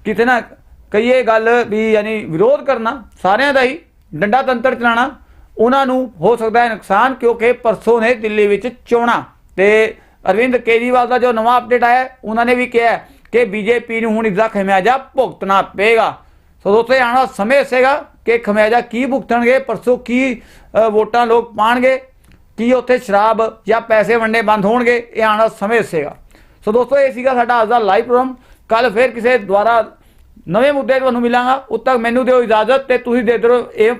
ਕਿਤੇ ਨਾ ਕਈਏ ਗੱਲ ਵੀ ਯਾਨੀ ਵਿਰੋਧ ਕਰਨਾ, ਸਾਰਿਆਂ ਦਾ ਹੀ ਡੰਡਾ ਤੰਤਰ ਚਲਾਣਾ ਉਹਨਾਂ ਨੂੰ ਹੋ ਸਕਦਾ ਹੈ ਨੁਕਸਾਨ, ਕਿਉਂਕਿ ਪਰਸੋਂ ਨੇ ਦਿੱਲੀ ਵਿੱਚ ਚੋਣਾਂ। ਤੇ ਅਰਵਿੰਦ ਕੇਜਰੀਵਾਲ ਦਾ ਜੋ ਨਵਾਂ ਅਪਡੇਟ ਆਇਆ, ਉਹਨਾਂ ਨੇ ਵੀ ਕਿਹਾ ਕਿ ਬੀਜੇਪੀ ਨੂੰ ਹੁਣ ਇਸ ਦਾ ਖਮਿਆਜਾ ਭੁਗਤਣਾ ਪਏਗਾ। ਸੋ ਦੋਸਤੋ, ਇਹ ਆਉਣ ਵਾਲਾ ਸਮੇਂ ਦੱਸੇਗਾ ਕਿ ਖਮਿਆਜਾ ਕੀ ਭੁਗਤਣਗੇ, ਪਰਸੋਂ ਕੀ ਵੋਟਾਂ ਲੋਕ ਪਾਣਗੇ, ਕੀ ਉੱਥੇ ਸ਼ਰਾਬ ਜਾਂ ਪੈਸੇ ਵੰਡੇ ਬੰਦ ਹੋਣਗੇ, ਇਹ ਆਉਣ ਵਾਲਾ ਸਮੇਂ ਦੱਸੇਗਾ ਸੋ ਦੋਸਤੋ, ਇਹ ਸੀਗਾ ਸਾਡਾ ਅੱਜ ਦਾ ਲਾਈਵ ਪ੍ਰੋਗਰਾਮ ਕੱਲ ਫਿਰ ਕਿਸੇ ਦੁਆਰਾ ਨਵੇਂ ਮੁੱਦੇ ਤੁਹਾਨੂੰ ਮਿਲਾਂਗਾ। ਉਦ ਤੱਕ ਮੈਨੂੰ ਦਿਓ ਇਜਾਜ਼ਤ ਤੇ ਤੁਸੀਂ ਦੇ ਦਿਓ, ਇਹ